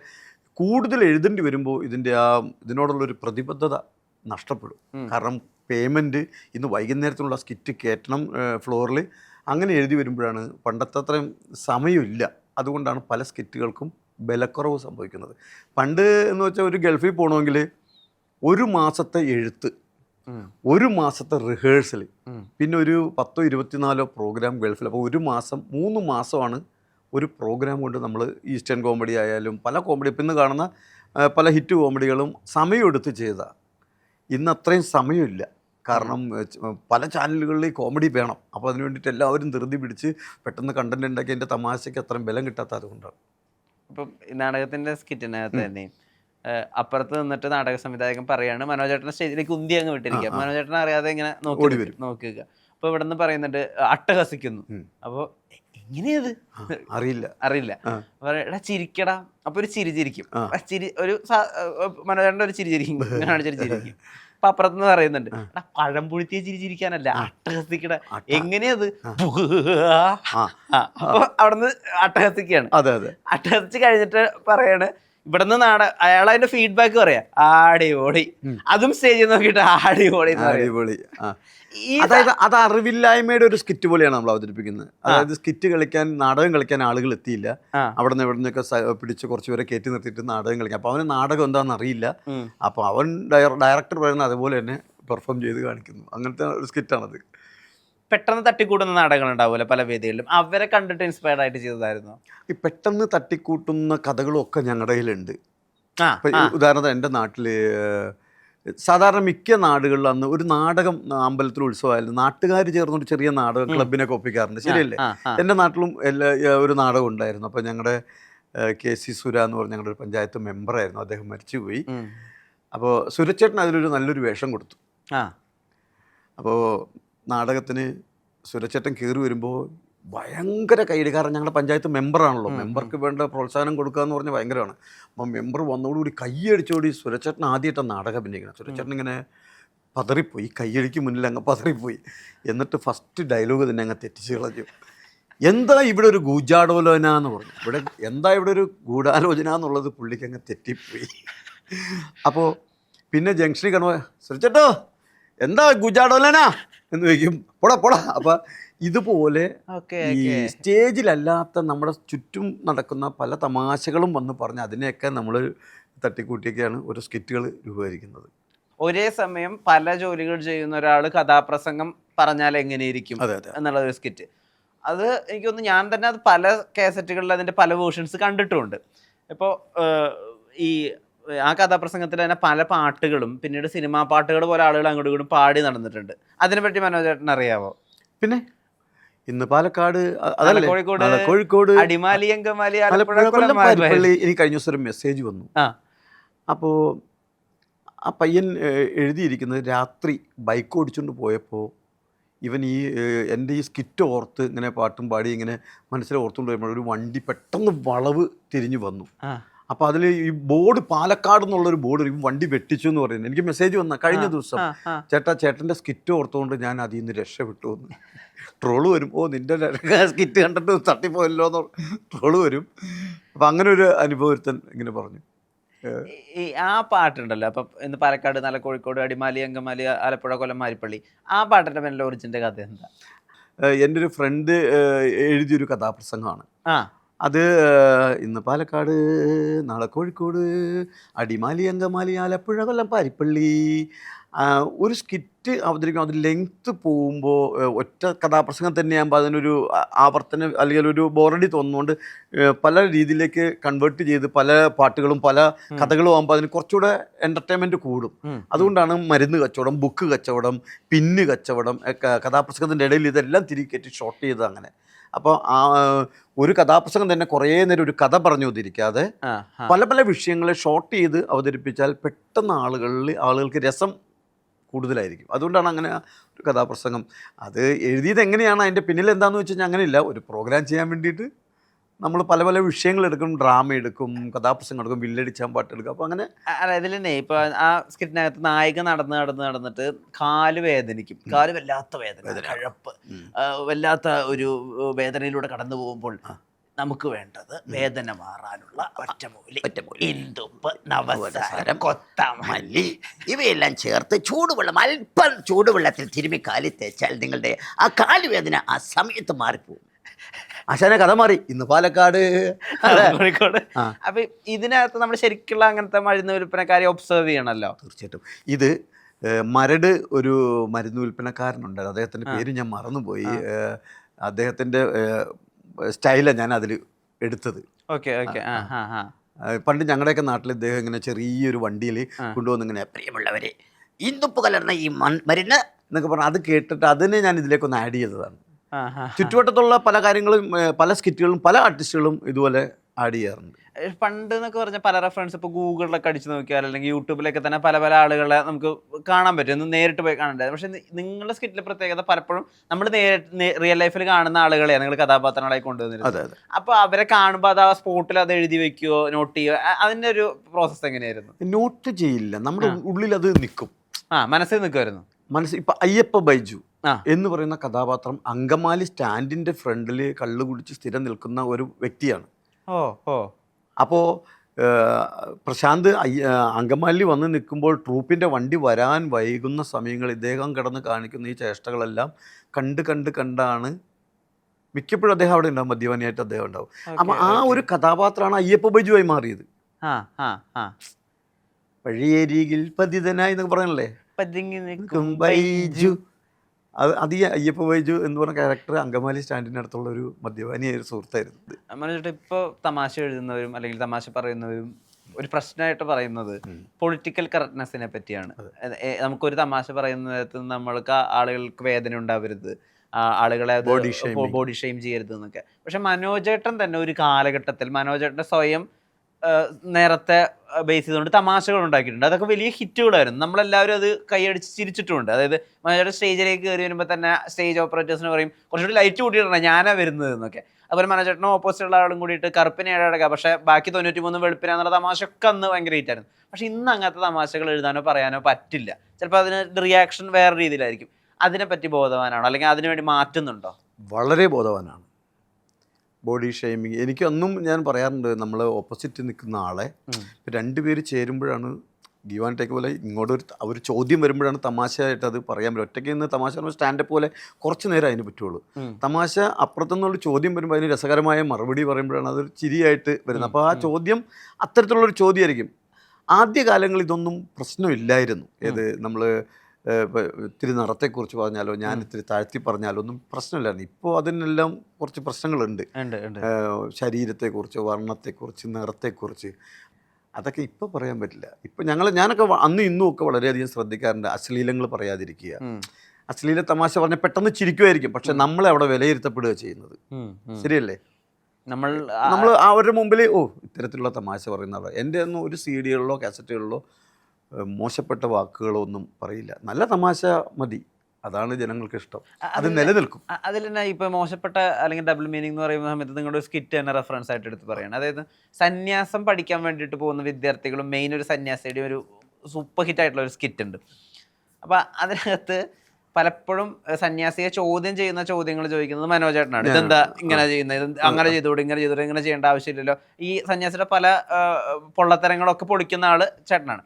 കൂടുതൽ എഴുതേണ്ടി വരുമ്പോൾ ഇതിന്റെ ആ ഇതിനോടുള്ളൊരു പ്രതിബദ്ധത നഷ്ടപ്പെടും. കാരണം പേയ്മെന്റ് ഇന്ന് വൈകുന്നേരത്തിനുള്ള സ്കിറ്റ് കയറ്റണം ഫ്ലോറിൽ അങ്ങനെ എഴുതി വരുമ്പോഴാണ് പണ്ടത്തെ അത്രയും സമയമില്ല. അതുകൊണ്ടാണ് പല സ്കിറ്റുകൾക്കും ബലക്കുറവ് സംഭവിക്കുന്നത്. പണ്ട് എന്ന് വെച്ചാൽ ഒരു ഗൾഫിൽ പോകണമെങ്കിൽ ഒരു മാസത്തെ എഴുത്ത് ഒരു മാസത്തെ റിഹേഴ്സൽ പിന്നെ ഒരു പത്തോ ഇരുപത്തിനാലോ പ്രോഗ്രാം ഗൾഫിൽ. അപ്പോൾ ഒരു മാസം മൂന്ന് മാസമാണ് ഒരു പ്രോഗ്രാം കൊണ്ട് നമ്മൾ ഈസ്റ്റേൺ കോമഡി ആയാലും പല കോമഡി ഇപ്പം ഇന്ന് കാണുന്ന പല ഹിറ്റ് കോമഡികളും സമയമെടുത്ത് ചെയ്ത. ഇന്ന് അത്രയും സമയമില്ല. കാരണം പല ചാനലുകളിൽ കോമഡി വേണം. അപ്പോൾ അതിന് വേണ്ടിയിട്ട് എല്ലാവരും ധൃതി പിടിച്ച് പെട്ടെന്ന് കണ്ടന്റ് ഉണ്ടാക്കി എന്റെ തമാശയ്ക്ക് അത്രയും ബലം കിട്ടാത്ത അതുകൊണ്ടാണ്. ഇപ്പം നാടകത്തിന്റെ സ്കിറ്റിനകത്ത് തന്നെ അപ്പുറത്ത് നിന്നിട്ട് നാടക സംവിധായകൻ പറയാണ് മനോജേട്ടനെ സ്റ്റേജിലേക്ക് ഉന്തി അങ്ങ് വിട്ടിരിക്കുക. മനോജേട്ടൻ അറിയാതെ ഇങ്ങനെ നോക്കി വരും. നിൽക്കും, നോക്കുക അപ്പൊ ഇവിടെ നിന്ന് പറയുന്നുണ്ട് അട്ടഹസിക്കുന്നു. അപ്പോൾ അപ്പൊ "എ- എങ്ങനെയത്? അറിയില്ല. അറിയില്ല. എടാ ചിരിക്കടാ. അപ്പൊ ഒരു ചിരി ചിരിക്കും. ചിരി ഒരു മനോരണ്ട ഒരു ചിരി ചിരിക്കും. കാണിച്ചൊരു ചിരിക്കും. അപ്പൊ അപ്പുറത്തുനിന്ന് പറയുന്നുണ്ട് എടാ പഴം പുഴുത്തിയ ചിരി ചിരിക്കാനല്ല അട്ടഹസിക്കട അട്ട- എങ്ങനെയത്? അപ്പൊ അവിടുന്ന് അട്ടഹസിക്കാണ് അതെ അതെ. അട്ടഹസിച്ച് കഴിഞ്ഞിട്ട് പറയാണ് ഇവിടുന്ന് നാട അയാൾ അതിന്റെ ഫീഡ്ബാക്ക് പറയാ ആടി ഓടി. അതും സ്റ്റേജിൽ നോക്കിയിട്ട് ആടി ഓടി ഓടി അടിപൊളി. അതായത് അത് അറിവില്ലായ്മയുടെ ഒരു സ്കിറ്റ് പോലെയാണ് നമ്മൾ അവതരിപ്പിക്കുന്നത്. അതായത് സ്കിറ്റ് കളിക്കാൻ നാടകം കളിക്കാൻ ആളുകൾ എത്തിയില്ല. അവിടെ നിന്ന് ഇവിടെ നിന്നൊക്കെ പിടിച്ച് കുറച്ച് പേരെ കയറ്റി നിർത്തിയിട്ട് നാടകം കളിക്കാം. അപ്പോൾ അവന് നാടകം എന്താണെന്ന് അറിയില്ല. അപ്പൊ അപ്പോൾ അവൻ ഡയറക്ടർ പറയുന്നത് അതുപോലെ തന്നെ പെർഫോം ചെയ്ത് കാണിക്കുന്നു. അങ്ങനത്തെ ഒരു സ്കിറ്റാണത് പെട്ടെന്ന് തട്ടിക്കൂട്ടുന്ന നാടകങ്ങൾ ഉണ്ടാവുമല്ലോ പല വേദികളിലും. അവരെ കണ്ടിട്ട് ഇൻസ്പയർഡ് ആയിട്ട് ചെയ്തതായിരുന്നു. ഈ പെട്ടെന്ന് തട്ടിക്കൂട്ടുന്ന കഥകളും ഒക്കെ ഞങ്ങളുടെ കയ്യിലുണ്ട് ഉദാഹരണത്തിന് എന്റെ നാട്ടിൽ സാധാരണ മിക്ക നാടുകളിൽ അന്ന് ഒരു നാടകം അമ്പലത്തിൽ ഉത്സവമായിരുന്നു. നാട്ടുകാർ ചേർന്നൊരു ചെറിയ നാടകം ക്ലബിനൊക്കെ ഒപ്പിക്കാറുണ്ട്. ശരിയല്ലേ. എന്റെ നാട്ടിലും എല്ലാ ഒരു നാടകം ഉണ്ടായിരുന്നു. അപ്പോൾ ഞങ്ങളുടെ കെ സി സുര എന്ന് പറഞ്ഞ ഞങ്ങളുടെ ഒരു പഞ്ചായത്ത് മെമ്പറായിരുന്നു അദ്ദേഹം മരിച്ചുപോയി. അപ്പോൾ സുരച്ചേട്ടൻ അതിലൊരു നല്ലൊരു വേഷം കൊടുത്തു. അപ്പോൾ നാടകത്തിന് സുരച്ചേട്ടൻ കയറി വരുമ്പോൾ ഭയങ്കര കൈയ്യടി. കാരണം ഞങ്ങളുടെ പഞ്ചായത്ത് മെമ്പറാണല്ലോ. മെമ്പർക്ക് വേണ്ട പ്രോത്സാഹനം കൊടുക്കുക എന്ന് പറഞ്ഞാൽ ഭയങ്കരമാണ്. അപ്പം മെമ്പർ വന്നതോടുകൂടി കൈയടിച്ചോടി സുരച്ചേട്ടൻ ആദ്യമായിട്ട് നാടകം അഭിനയിക്കണം സുരച്ചേട്ടൻ ഇങ്ങനെ പതറിപ്പോയി. കൈയടിക്ക് മുന്നിൽ അങ്ങ് പതറിപ്പോയി. എന്നിട്ട് ഫസ്റ്റ് ഡയലോഗ് തന്നെ അങ്ങ് തെറ്റിച്ച് കളഞ്ഞു. എന്താ ഇവിടെ ഒരു ഗൂജാടോലോചന എന്ന് പറഞ്ഞു. ഇവിടെ എന്താ ഇവിടെ ഒരു ഗൂഢാലോചന എന്നുള്ളത് പുള്ളിക്ക് അങ്ങ് തെറ്റിപ്പോയി. അപ്പോൾ പിന്നെ ജംഗ്ഷനിൽ കണോ സുരച്ചേട്ടോ എന്താ ഗുജാടോലന എന്ന് വെക്കും പോടാ പോടാ. അപ്പം ഇതുപോലെ ഈ സ്റ്റേജിലല്ലാത്ത നമ്മുടെ ചുറ്റും നടക്കുന്ന പല തമാശകളും വന്ന് പറഞ്ഞ് അതിനെയൊക്കെ നമ്മൾ തട്ടിക്കൂട്ടിയൊക്കെയാണ് ഓരോ സ്കിറ്റുകൾ രൂപീകരിക്കുന്നത്. ഒരേ സമയം പല ജോലികൾ ചെയ്യുന്ന ഒരാൾ കഥാപ്രസംഗം പറഞ്ഞാൽ എങ്ങനെയിരിക്കും അതെ അതെ. എന്നുള്ള ഒരു സ്കിറ്റ്. അത് എനിക്ക് തോന്നുന്നു ഞാൻ തന്നെ അത് പല കാസറ്റുകളിൽ അതിന്റെ പല വേർഷൻസ് കണ്ടിട്ടുമുണ്ട് ഇപ്പോൾ ഈ ആ കഥാപ്രസംഗത്തിൽ തന്നെ പല പാട്ടുകളും പിന്നീട് സിനിമാ പാട്ടുകൾ പോലെ ആളുകൾ അങ്ങോട്ടും ഇങ്ങോട്ടും പാടി നടന്നിട്ടുണ്ട്. അതിനെപ്പറ്റി മനോജേട്ടൻ അറിയാവോ? പിന്നെ ഇന്ന് പാലക്കാട് അതല്ലേ? കോഴിക്കോട് കോഴിക്കോട് അടിമാലി അങ്കമാലി ആലപ്പുഴ എനിക്ക് കഴിഞ്ഞ ദിവസം ഒരു മെസ്സേജ് വന്നു. ആ. അപ്പോൾ ആ പയ്യൻ എഴുതിയിരിക്കുന്നത് രാത്രി ബൈക്ക് ഓടിച്ചുകൊണ്ട് പോയപ്പോൾ ഇവൻ ഈ എന്റെ ഈ സ്കിറ്റ് ഓർത്ത് ഇങ്ങനെ പാട്ടും പാടി ഇങ്ങനെ മനസ്സിൽ ഓർത്തുകൊണ്ട് വരുമ്പോൾ ഒരു വണ്ടി പെട്ടെന്ന് വളവ് തിരിഞ്ഞു വന്നു. അപ്പോൾ അതിൽ ഈ ബോർഡ് പാലക്കാട് എന്നുള്ളൊരു ബോർഡ് വണ്ടി വെട്ടിച്ചു എന്ന് പറയുന്നത്. എനിക്ക് മെസ്സേജ് വന്ന കഴിഞ്ഞ ദിവസം. ചേട്ടാ ചേട്ടന്റെ സ്കിറ്റ് ഓർത്തുകൊണ്ട് ഞാൻ അതിൽ നിന്ന് രക്ഷപ്പെട്ടു എന്ന്. ട്രോൾ വരും ഓ നിന്റെ സ്കിറ്റ് കണ്ടിട്ട് തട്ടിപ്പോയല്ലോ എന്ന് ട്രോൾ വരും. അപ്പം അങ്ങനെ ഒരു അനുഭവം ഒരുത്തൻ ഇങ്ങനെ പറഞ്ഞു. ഈ ആ പാട്ടുണ്ടല്ലോ. അപ്പം ഇന്ന് പാലക്കാട് നല്ല കോഴിക്കോട് അടിമാലി അങ്കമാലി ആലപ്പുഴ കൊല്ലം മാരിപ്പള്ളി. ആ പാട്ടിന്റെ പിന്നിലെ ഒറിജിന്റെ കഥ എന്താ? എന്റെ ഒരു ഫ്രണ്ട് എഴുതിയൊരു കഥാപ്രസംഗമാണ്. ആ. അത് ഇന്ന് പാലക്കാട് നാളെ കോഴിക്കോട് അടിമാലി അങ്കമാലി ആലപ്പുഴ കൊല്ലം പാരിപ്പള്ളി. ഒരു സ്കിറ്റ് അവതരിക്കും അത് ലെങ്ത്ത് പോകുമ്പോൾ ഒറ്റ കഥാപ്രസംഗം തന്നെയാകുമ്പോൾ അതിനൊരു ആവർത്തനം അല്ലെങ്കിൽ ഒരു ബോറടി തോന്നുന്നുകൊണ്ട് പല രീതിയിലേക്ക് കൺവേർട്ട് ചെയ്ത് പല പാട്ടുകളും പല കഥകളും ആകുമ്പോൾ അതിന് കുറച്ചുകൂടെ എന്റർടൈൻമെന്റ് കൂടും. അതുകൊണ്ടാണ് മരുന്ന് കച്ചവടം ബുക്ക് കച്ചവടം പിന്ന് കച്ചവടം കഥാപ്രസംഗത്തിന്റെ ഇടയിൽ ഇതെല്ലാം തിരികെ കയറ്റി ഷോർട്ട് ചെയ്ത് അങ്ങനെ. അപ്പോൾ ആ ഒരു കഥാപ്രസംഗം തന്നെ കുറേ നേരം ഒരു കഥ പറഞ്ഞു ആ. പല പല വിഷയങ്ങളെ ഷോർട്ട് ചെയ്ത് അവതരിപ്പിച്ചാൽ പെട്ടെന്ന് ആളുകളിൽ ആളുകൾക്ക് രസം കൂടുതലായിരിക്കും. അതുകൊണ്ടാണ് അങ്ങനെ ഒരു കഥാപ്രസംഗം. അത് എഴുതിയത് എങ്ങനെയാണ്? അതിന്റെ പിന്നിൽ എന്താണെന്ന് വെച്ച് കഴിഞ്ഞാൽ അങ്ങനെയില്ല. ഒരു പ്രോഗ്രാം ചെയ്യാൻ വേണ്ടിയിട്ട് നമ്മൾ പല പല വിഷയങ്ങൾ എടുക്കും ഡ്രാമ എടുക്കും കഥാപ്രസംഗം എടുക്കും വില്ലടിച്ചാൻ പാട്ട് എടുക്കും. അപ്പോൾ അങ്ങനെ അല്ല ഇപ്പൊ ആ സ്കിറ്റിനകത്ത് നായിക നടന്ന് നടന്ന് നടന്നിട്ട് കാൽ വേദനിക്കും. കാൽ വല്ലാത്ത വേദന കഴപ്പ് വല്ലാത്ത ഒരു വേദനയിലൂടെ കടന്നു പോകുമ്പോൾ നമുക്ക് വേണ്ടത് വേദന മാറാനുള്ള ഒറ്റമൂലി. ഇന്ദുപ്പ് നവസാരം കൊത്തമല്ലി. മല്ലി. ഇവയെല്ലാം ചേർത്ത് ചൂടുവെള്ളം അല്പം ചൂടുവെള്ളത്തിൽ തിരുമ്മി കാലി തേച്ചാൽ നിങ്ങളുടെ ആ കാലുവേദന ആ സമയത്ത് മാറിപ്പോകും. ആശാനെ കഥ മാറി. ഇന്ന് പാലക്കാട്. കോഴിക്കോട്. അപ്പൊ ഇതിനകത്ത് നമ്മൾ ശരിക്കുള്ള അങ്ങനത്തെ മരുന്ന് വിൽപ്പനക്കാരെ ഒബ്സർവ് ചെയ്യണല്ലോ തീർച്ചയായിട്ടും. ഇത് മരട് ഒരു മരുന്ന് വിൽപ്പനക്കാരനുണ്ട്. അദ്ദേഹത്തിന്റെ പേര് ഞാൻ മറന്നുപോയി. അദ്ദേഹത്തിന്റെ അദ്ദേഹത്തിന്റെ സ്റ്റൈലാണ് ഞാൻ അതിൽ എടുത്തത്. Okay okay. ആ ആ ആ. പണ്ട് ഞങ്ങളുടെയൊക്കെ നാട്ടിൽ ഇദ്ദേഹം ഇങ്ങനെ ചെറിയൊരു വണ്ടിയിൽ കൊണ്ടുവന്ന് ഇങ്ങനെ പ്രിയമുള്ളവരെ ഇന്തുപ്പ് കലർന്ന ഈ മൺ മരുന്ന് എന്നൊക്കെ പറഞ്ഞാൽ അത് കേട്ടിട്ട് അതിനെ ഞാൻ ഇതിലേക്കൊന്ന് ആഡ് ചെയ്തതാണ്. ചുറ്റുവട്ടത്തുള്ള പല കാര്യങ്ങളും പല സ്കിറ്റുകളും പല ആർട്ടിസ്റ്റുകളും ഇതുപോലെ ആഡ് ചെയ്യാറുണ്ട്. പണ്ട് എന്നൊക്കെ പറഞ്ഞ പല റെഫറൻസ് ഇപ്പോൾ ഗൂഗിളിലൊക്കെ അടിച്ചു നോക്കിയാൽ അല്ലെങ്കിൽ യൂട്യൂബിലൊക്കെ തന്നെ പല പല ആളുകളെ നമുക്ക് കാണാൻ പറ്റും. ഒന്ന് നേരിട്ട് പോയി കാണണ്ടേ പക്ഷെ നിങ്ങളുടെ സ്കിറ്റിലെ പ്രത്യേകത പലപ്പോഴും നമ്മൾ നേരിട്ട് റിയൽ ലൈഫിൽ കാണുന്ന ആളുകളെ നിങ്ങൾ കഥാപാത്രങ്ങളായി കൊണ്ടുവന്നിരുന്നത്. അപ്പോൾ അവരെ കാണുമ്പോൾ അത് ആ സ്പോട്ടിൽ അത് എഴുതി വെക്കുകയോ നോട്ട് ചെയ്യുകയോ അതിന്റെ ഒരു പ്രോസസ്സ് എങ്ങനെയായിരുന്നു? നോട്ട് ചെയ്യില്ല. നമ്മുടെ ഉള്ളിൽ അത് നിൽക്കും ആ മനസ്സിൽ നിൽക്കുമായിരുന്നു മനസ്സിൽ ഇപ്പം അയ്യപ്പ ബൈജു. എന്ന് പറയുന്ന കഥാപാത്രം അങ്കമാലി സ്റ്റാൻഡിന്റെ ഫ്രണ്ടിൽ കള്ളു കുടിച്ച് സ്ഥിരം നിൽക്കുന്ന ഒരു വ്യക്തിയാണ്. ഓ ഓ. അപ്പോൾ പ്രശാന്ത് അങ്കമാലി വന്ന് നിൽക്കുമ്പോൾ ട്രൂപ്പിന്റെ വണ്ടി വരാൻ വൈകുന്ന സമയങ്ങൾ ഇദ്ദേഹം കിടന്ന് കാണിക്കുന്ന ഈ ചേഷ്ടകളെല്ലാം കണ്ട് കണ്ട് കണ്ടാണ് മിക്കപ്പോഴും അദ്ദേഹം അവിടെ ഉണ്ടാവും മദ്യപാനിയായിട്ട് അദ്ദേഹം ഉണ്ടാവും. അപ്പം ആ ഒരു കഥാപാത്രമാണ് അയ്യപ്പ ബൈജുവായി മാറിയത്. വഴിയരികിൽ പതിതനായി എന്നൊക്കെ പറഞ്ഞല്ലേ? ബൈജു. അത് അത് ഈ അയ്യപ്പ ബൈജു എന്ന് പറഞ്ഞ ക്യാരക്ടർ അങ്കമാലി സ്റ്റാൻഡിന്റെ അടുത്തുള്ള ഒരു മദ്യപാനിയായ ഒരു സുഹൃത്തായിരുന്നു. മനോജേട്ടാ ഇപ്പോൾ തമാശ എഴുതുന്നവരും അല്ലെങ്കിൽ തമാശ പറയുന്നവരും ഒരു പ്രശ്നമായിട്ട് പറയുന്നത് പൊളിറ്റിക്കൽ കറക്റ്റ്നെസ്സിനെ പറ്റിയാണ്. നമുക്കൊരു തമാശ പറയുന്നിടത്ത് നമ്മൾക്ക് ആളുകൾക്ക് വേദന ഉണ്ടാവരുത്. ആളുകളെ ബോഡി ഷെയിം ചെയ്യരുത് എന്നൊക്കെ. പക്ഷെ മനോജേട്ടൻ തന്നെ ഒരു കാലഘട്ടത്തിൽ മനോജേട്ടൻ സ്വയം നേരത്തെ ബേസ് ചെയ്തുകൊണ്ട് തമാശകൾ ഉണ്ടാക്കിയിട്ടുണ്ട്. അതൊക്കെ വലിയ ഹിറ്റുകളായിരുന്നു. നമ്മളെല്ലാവരും അത് കൈയടിച്ച് ചിരിച്ചിട്ടുണ്ട്. അതായത് മനോജയുടെ സ്റ്റേജിലേക്ക് കയറി വരുമ്പോൾ തന്നെ സ്റ്റേജ് ഓപ്പറേറ്റേഴ്സിന് പറയും കുറച്ചുകൂടി ലൈറ്റ് കൂട്ടിയിട്ടുണ്ട് ഞാനാ വരുന്നത് എന്നൊക്കെ. അതുപോലെ മനോജേട്ടനും ഓപ്പോസിറ്റുള്ള ആളും കൂടിയിട്ട് കറുപ്പിനെ ഏഴടക്കുക പക്ഷേ ബാക്കി തൊണ്ണൂറ്റി മൂന്ന് വെളുപ്പിനാന്നുള്ള തമാശയൊക്കെ അന്ന് ഭയങ്കര ഹിറ്റായിരുന്നു പക്ഷെ ഇന്ന് അങ്ങനത്തെ തമാശകൾ എഴുതാനോ പറയാനോ പറ്റില്ല. ചിലപ്പോൾ അതിന് റിയാക്ഷൻ വേറെ രീതിയിലായിരിക്കും. അതിനെപ്പറ്റി ബോധവാനാണോ? അല്ലെങ്കിൽ അതിനുവേണ്ടി മാറ്റുന്നുണ്ടോ? വളരെ ബോധവാനാണ്. Body shaming. എനിക്കൊന്നും ഞാൻ പറയാറുണ്ട് നമ്മൾ ഓപ്പോസിറ്റ് നിൽക്കുന്ന ആളെ രണ്ടുപേര് ചേരുമ്പോഴാണ് ഗീവ് ആൻഡ് ടേക്ക് പോലെ ഇങ്ങോട്ട് ഒരു ഒരു ചോദ്യം വരുമ്പോഴാണ് തമാശയായിട്ട് അത് പറയാൻ പറ്റും ഒറ്റയ്ക്ക് നിന്ന് തമാശ പറയുമ്പോൾ സ്റ്റാൻഡപ്പ് പോലെ കുറച്ച് നേരം അതിന് പറ്റുള്ളൂ. തമാശ അപ്പുറത്തുനിന്നുള്ള ചോദ്യം വരുമ്പോൾ അതിന് രസകരമായ മറുപടി പറയുമ്പോഴാണ് അതൊരു ചിരിയായിട്ട് വരുന്നത്. അപ്പോൾ ആ ചോദ്യം അത്തരത്തിലുള്ളൊരു ചോദ്യമായിരിക്കും. ആദ്യകാലങ്ങളിൽ ഇതൊന്നും പ്രശ്നമില്ലായിരുന്നു. ഏത് നമ്മൾ ഇത്തിരി നടത്തെക്കുറിച്ച് പറഞ്ഞാലോ ഞാൻ ഇത്തിരി താഴ്ത്തി പറഞ്ഞാലോ ഒന്നും പ്രശ്നമില്ലായിരുന്നു. ഇപ്പോൾ അതിനെല്ലാം കുറച്ച് പ്രശ്നങ്ങളുണ്ട്. ശരീരത്തെക്കുറിച്ച് വർണത്തെക്കുറിച്ച് നിറത്തെക്കുറിച്ച്. അതൊക്കെ ഇപ്പോൾ പറയാൻ പറ്റില്ല. ഇപ്പം ഞങ്ങൾ ഞാനൊക്കെ അന്ന് ഇന്നും ഒക്കെ വളരെയധികം ശ്രദ്ധിക്കാറുണ്ട് അശ്ലീലങ്ങൾ പറയാതിരിക്കുക. അശ്ലീല തമാശ പറഞ്ഞാൽ പെട്ടെന്ന് ചിരിക്കുമായിരിക്കും പക്ഷെ നമ്മളെ അവിടെ വിലയിരുത്തപ്പെടുക ചെയ്യുന്നത്. ശരിയല്ലേ? നമ്മൾ നമ്മൾ അവരുടെ മുമ്പിൽ ഓ ഇത്തരത്തിലുള്ള തമാശ പറയുന്നവർ എന്റെ ഒന്നും ഒരു സി ഡികളിലോ കാസറ്റുകളിലോ മോശപ്പെട്ട വാക്കുകളോ ഒന്നും പറയില്ല. നല്ല തമാശ മതി. അതാണ് ജനങ്ങൾക്ക് ഇഷ്ടം. അത് നിലനിൽക്കും. അതിൽ തന്നെ ഇപ്പൊ മോശപ്പെട്ട അല്ലെങ്കിൽ ഡബിൾ മീനിങ് എന്ന് പറയുന്ന സമയത്ത് നിങ്ങളുടെ ഒരു സ്കിറ്റ് തന്നെ റെഫറൻസ് ആയിട്ട് എടുത്ത് പറയണം. അതായത് സന്യാസം പഠിക്കാൻ വേണ്ടിയിട്ട് പോകുന്ന വിദ്യാർത്ഥികളും മെയിൻ ഒരു സന്യാസിയുടെ ഒരു സൂപ്പർ ഹിറ്റ് ആയിട്ടുള്ള ഒരു സ്കിറ്റ് ഉണ്ട്. അപ്പൊ അതിനകത്ത് പലപ്പോഴും സന്യാസിയെ ചോദ്യം ചെയ്യുന്ന ചോദ്യങ്ങൾ ചോദിക്കുന്നത് മനോജേട്ടനാണ്. ഇതെന്താ? ഇങ്ങനെ ചെയ്യുന്നത്? അങ്ങനെ ചെയ്തുകൂടെ ഇങ്ങനെ ചെയ്തുകൂടെ ഇങ്ങനെ ചെയ്യേണ്ട ആവശ്യമില്ലല്ലോ. ഈ സന്യാസിയുടെ പല പൊള്ളത്തരങ്ങളൊക്കെ പൊളിക്കുന്ന ആൾ ചേട്ടനാണ്.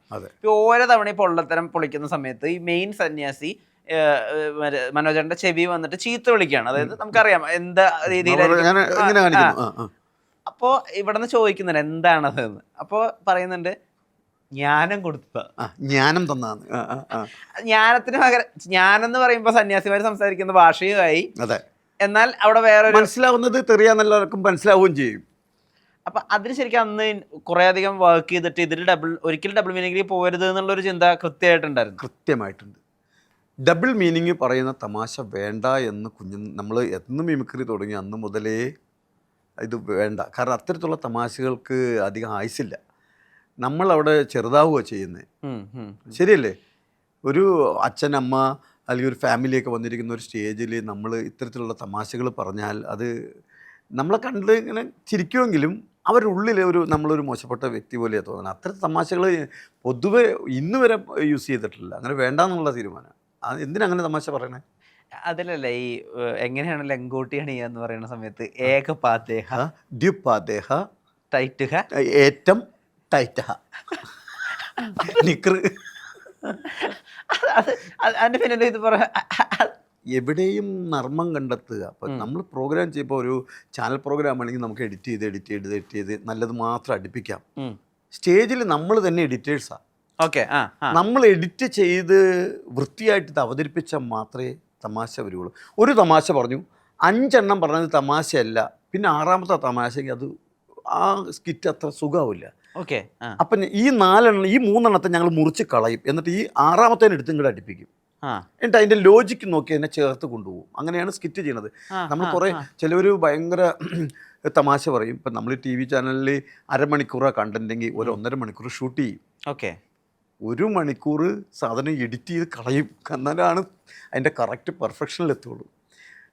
ഓരോ തവണ ഈ പൊള്ളത്തരം പൊളിക്കുന്ന സമയത്ത് ഈ മെയിൻ സന്യാസി മനോജേട്ടന്റെ ചെവി വന്നിട്ട് ചീത്ത വിളിക്കുകയാണ്. അതായത് നമുക്കറിയാം എന്താ രീതിയിലായിരിക്കും അപ്പോ ഇങ്ങനെ കാണിക്കുന്നു. ആ. ആ അപ്പോൾ ഇവിടെ നിന്ന് ചോദിക്കുന്നുണ്ട് എന്താണത് എന്ന് അപ്പോൾ പറയുന്നുണ്ട് ജ്ഞാനം കൊടുത്ത ആ ജ്ഞാനം തന്നാന്ന് ജ്ഞാനത്തിന് പകരം ജ്ഞാനം എന്ന് പറയുമ്പോൾ സന്യാസിമാർ സംസാരിക്കുന്ന ഭാഷയുമായി അതെ. എന്നാൽ അവിടെ വേറെ മനസ്സിലാവുന്നത് തെറിയാന്ന് നല്ലവർക്കും മനസ്സിലാവുകയും ചെയ്യും. അപ്പൊ അതിന് ശരിക്കും അന്ന് കുറെ അധികം വർക്ക് ചെയ്തിട്ട് ഇതിൽ ഡബിൾ ഒരിക്കലും ഡബിൾ മീനിങ്ങിൽ പോകരുത് എന്നുള്ളൊരു ചിന്ത കൃത്യമായിട്ടുണ്ടായിരുന്നു. കൃത്യമായിട്ടുണ്ട്. ഡബിൾ മീനിങ് പറയുന്ന തമാശ വേണ്ട എന്ന് കുഞ്ഞു നമ്മൾ എന്ന് മിമിക്രി തുടങ്ങി അന്ന് മുതലേ ഇത് വേണ്ട. കാരണം അത്തരത്തിലുള്ള തമാശകൾക്ക് അധികം ആയുസില്ല നമ്മളവിടെ ചെറുതാവുക ചെയ്യുന്നത്. ശരിയല്ലേ? ഒരു അച്ഛൻ അമ്മ അല്ലെങ്കിൽ ഒരു ഫാമിലിയൊക്കെ വന്നിരിക്കുന്ന ഒരു സ്റ്റേജിൽ നമ്മൾ ഇത്തരത്തിലുള്ള തമാശകൾ പറഞ്ഞാൽ അത് നമ്മളെ കണ്ട് ഇങ്ങനെ ചിരിക്കുമെങ്കിലും അവരുടെ ഉള്ളിൽ ഒരു നമ്മളൊരു മോശപ്പെട്ട വ്യക്തി പോലെയാണ് തോന്നുന്നത്. അത്ര തമാശകൾ പൊതുവെ ഇന്ന് വരെ യൂസ് ചെയ്തിട്ടില്ല. അങ്ങനെ വേണ്ടാന്നുള്ള തീരുമാനം. അത് എന്തിനങ്ങനെ തമാശ പറയണേ? അതിലല്ല ഈ എങ്ങനെയാണ് ലങ്കോട്ടി അണിയുക എന്ന് പറയുന്ന സമയത്ത് ഏകപാദേഹ ദ്യുപാദേഹ ടൈറ്റ് ഏറ്റം ടൈറ്റ അത് അത് അതിന്റെ പിന്നെ ഇത് പറ എവിടെയും നർമ്മം കണ്ടെത്തുക. അപ്പം നമ്മൾ പ്രോഗ്രാം ചെയ്യുമ്പോൾ ഒരു ചാനൽ പ്രോഗ്രാം ആണെങ്കിൽ നമുക്ക് എഡിറ്റ് ചെയ്ത് എഡിറ്റ് ചെയ്ത് എഡിറ്റ് ചെയ്ത് നല്ലത് മാത്രം അടുപ്പിക്കാം. സ്റ്റേജിൽ നമ്മൾ തന്നെ എഡിറ്റേഴ്സാണ് ഓക്കെ നമ്മൾ എഡിറ്റ് ചെയ്ത് വൃത്തിയായിട്ട് ഇത് അവതരിപ്പിച്ചാൽ മാത്രമേ തമാശ വരുള്ളൂ ഒരു തമാശ പറഞ്ഞു അഞ്ചെണ്ണം പറഞ്ഞത് തമാശയല്ല. പിന്നെ ആറാമത്തെ തമാശയ്ക്ക് അത് ആ സ്കിറ്റ് അത്ര സുഖമാവില്ല ഓക്കെ അപ്പൊ ഈ നാലെണ്ണം ഈ മൂന്നെണ്ണത്തെ ഞങ്ങൾ മുറിച്ച് കളയും. എന്നിട്ട് ഈ ആറാമത്തേനെ എടുത്തും കൂടെ അടിപ്പിക്കും. എന്നിട്ട് അതിന്റെ ലോജിക്ക് നോക്കി അതിനെ ചേർത്ത് കൊണ്ടുപോകും. അങ്ങനെയാണ് സ്കിറ്റ് ചെയ്യുന്നത് നമ്മൾ കുറെ. ചിലവർ ഭയങ്കര തമാശ പറയും. ഇപ്പം നമ്മൾ ടി വി ചാനലിൽ അരമണിക്കൂറാണ് കണ്ടെങ്കിൽ ഒരു ഒന്നര മണിക്കൂർ ഷൂട്ട് ചെയ്യും. ഓക്കെ. ഒരു മണിക്കൂർ സാധനം എഡിറ്റ് ചെയ്ത് കളയും. എന്നാലാണ് അതിന്റെ കറക്റ്റ് പെർഫെക്ഷനിലെത്തുള്ളൂ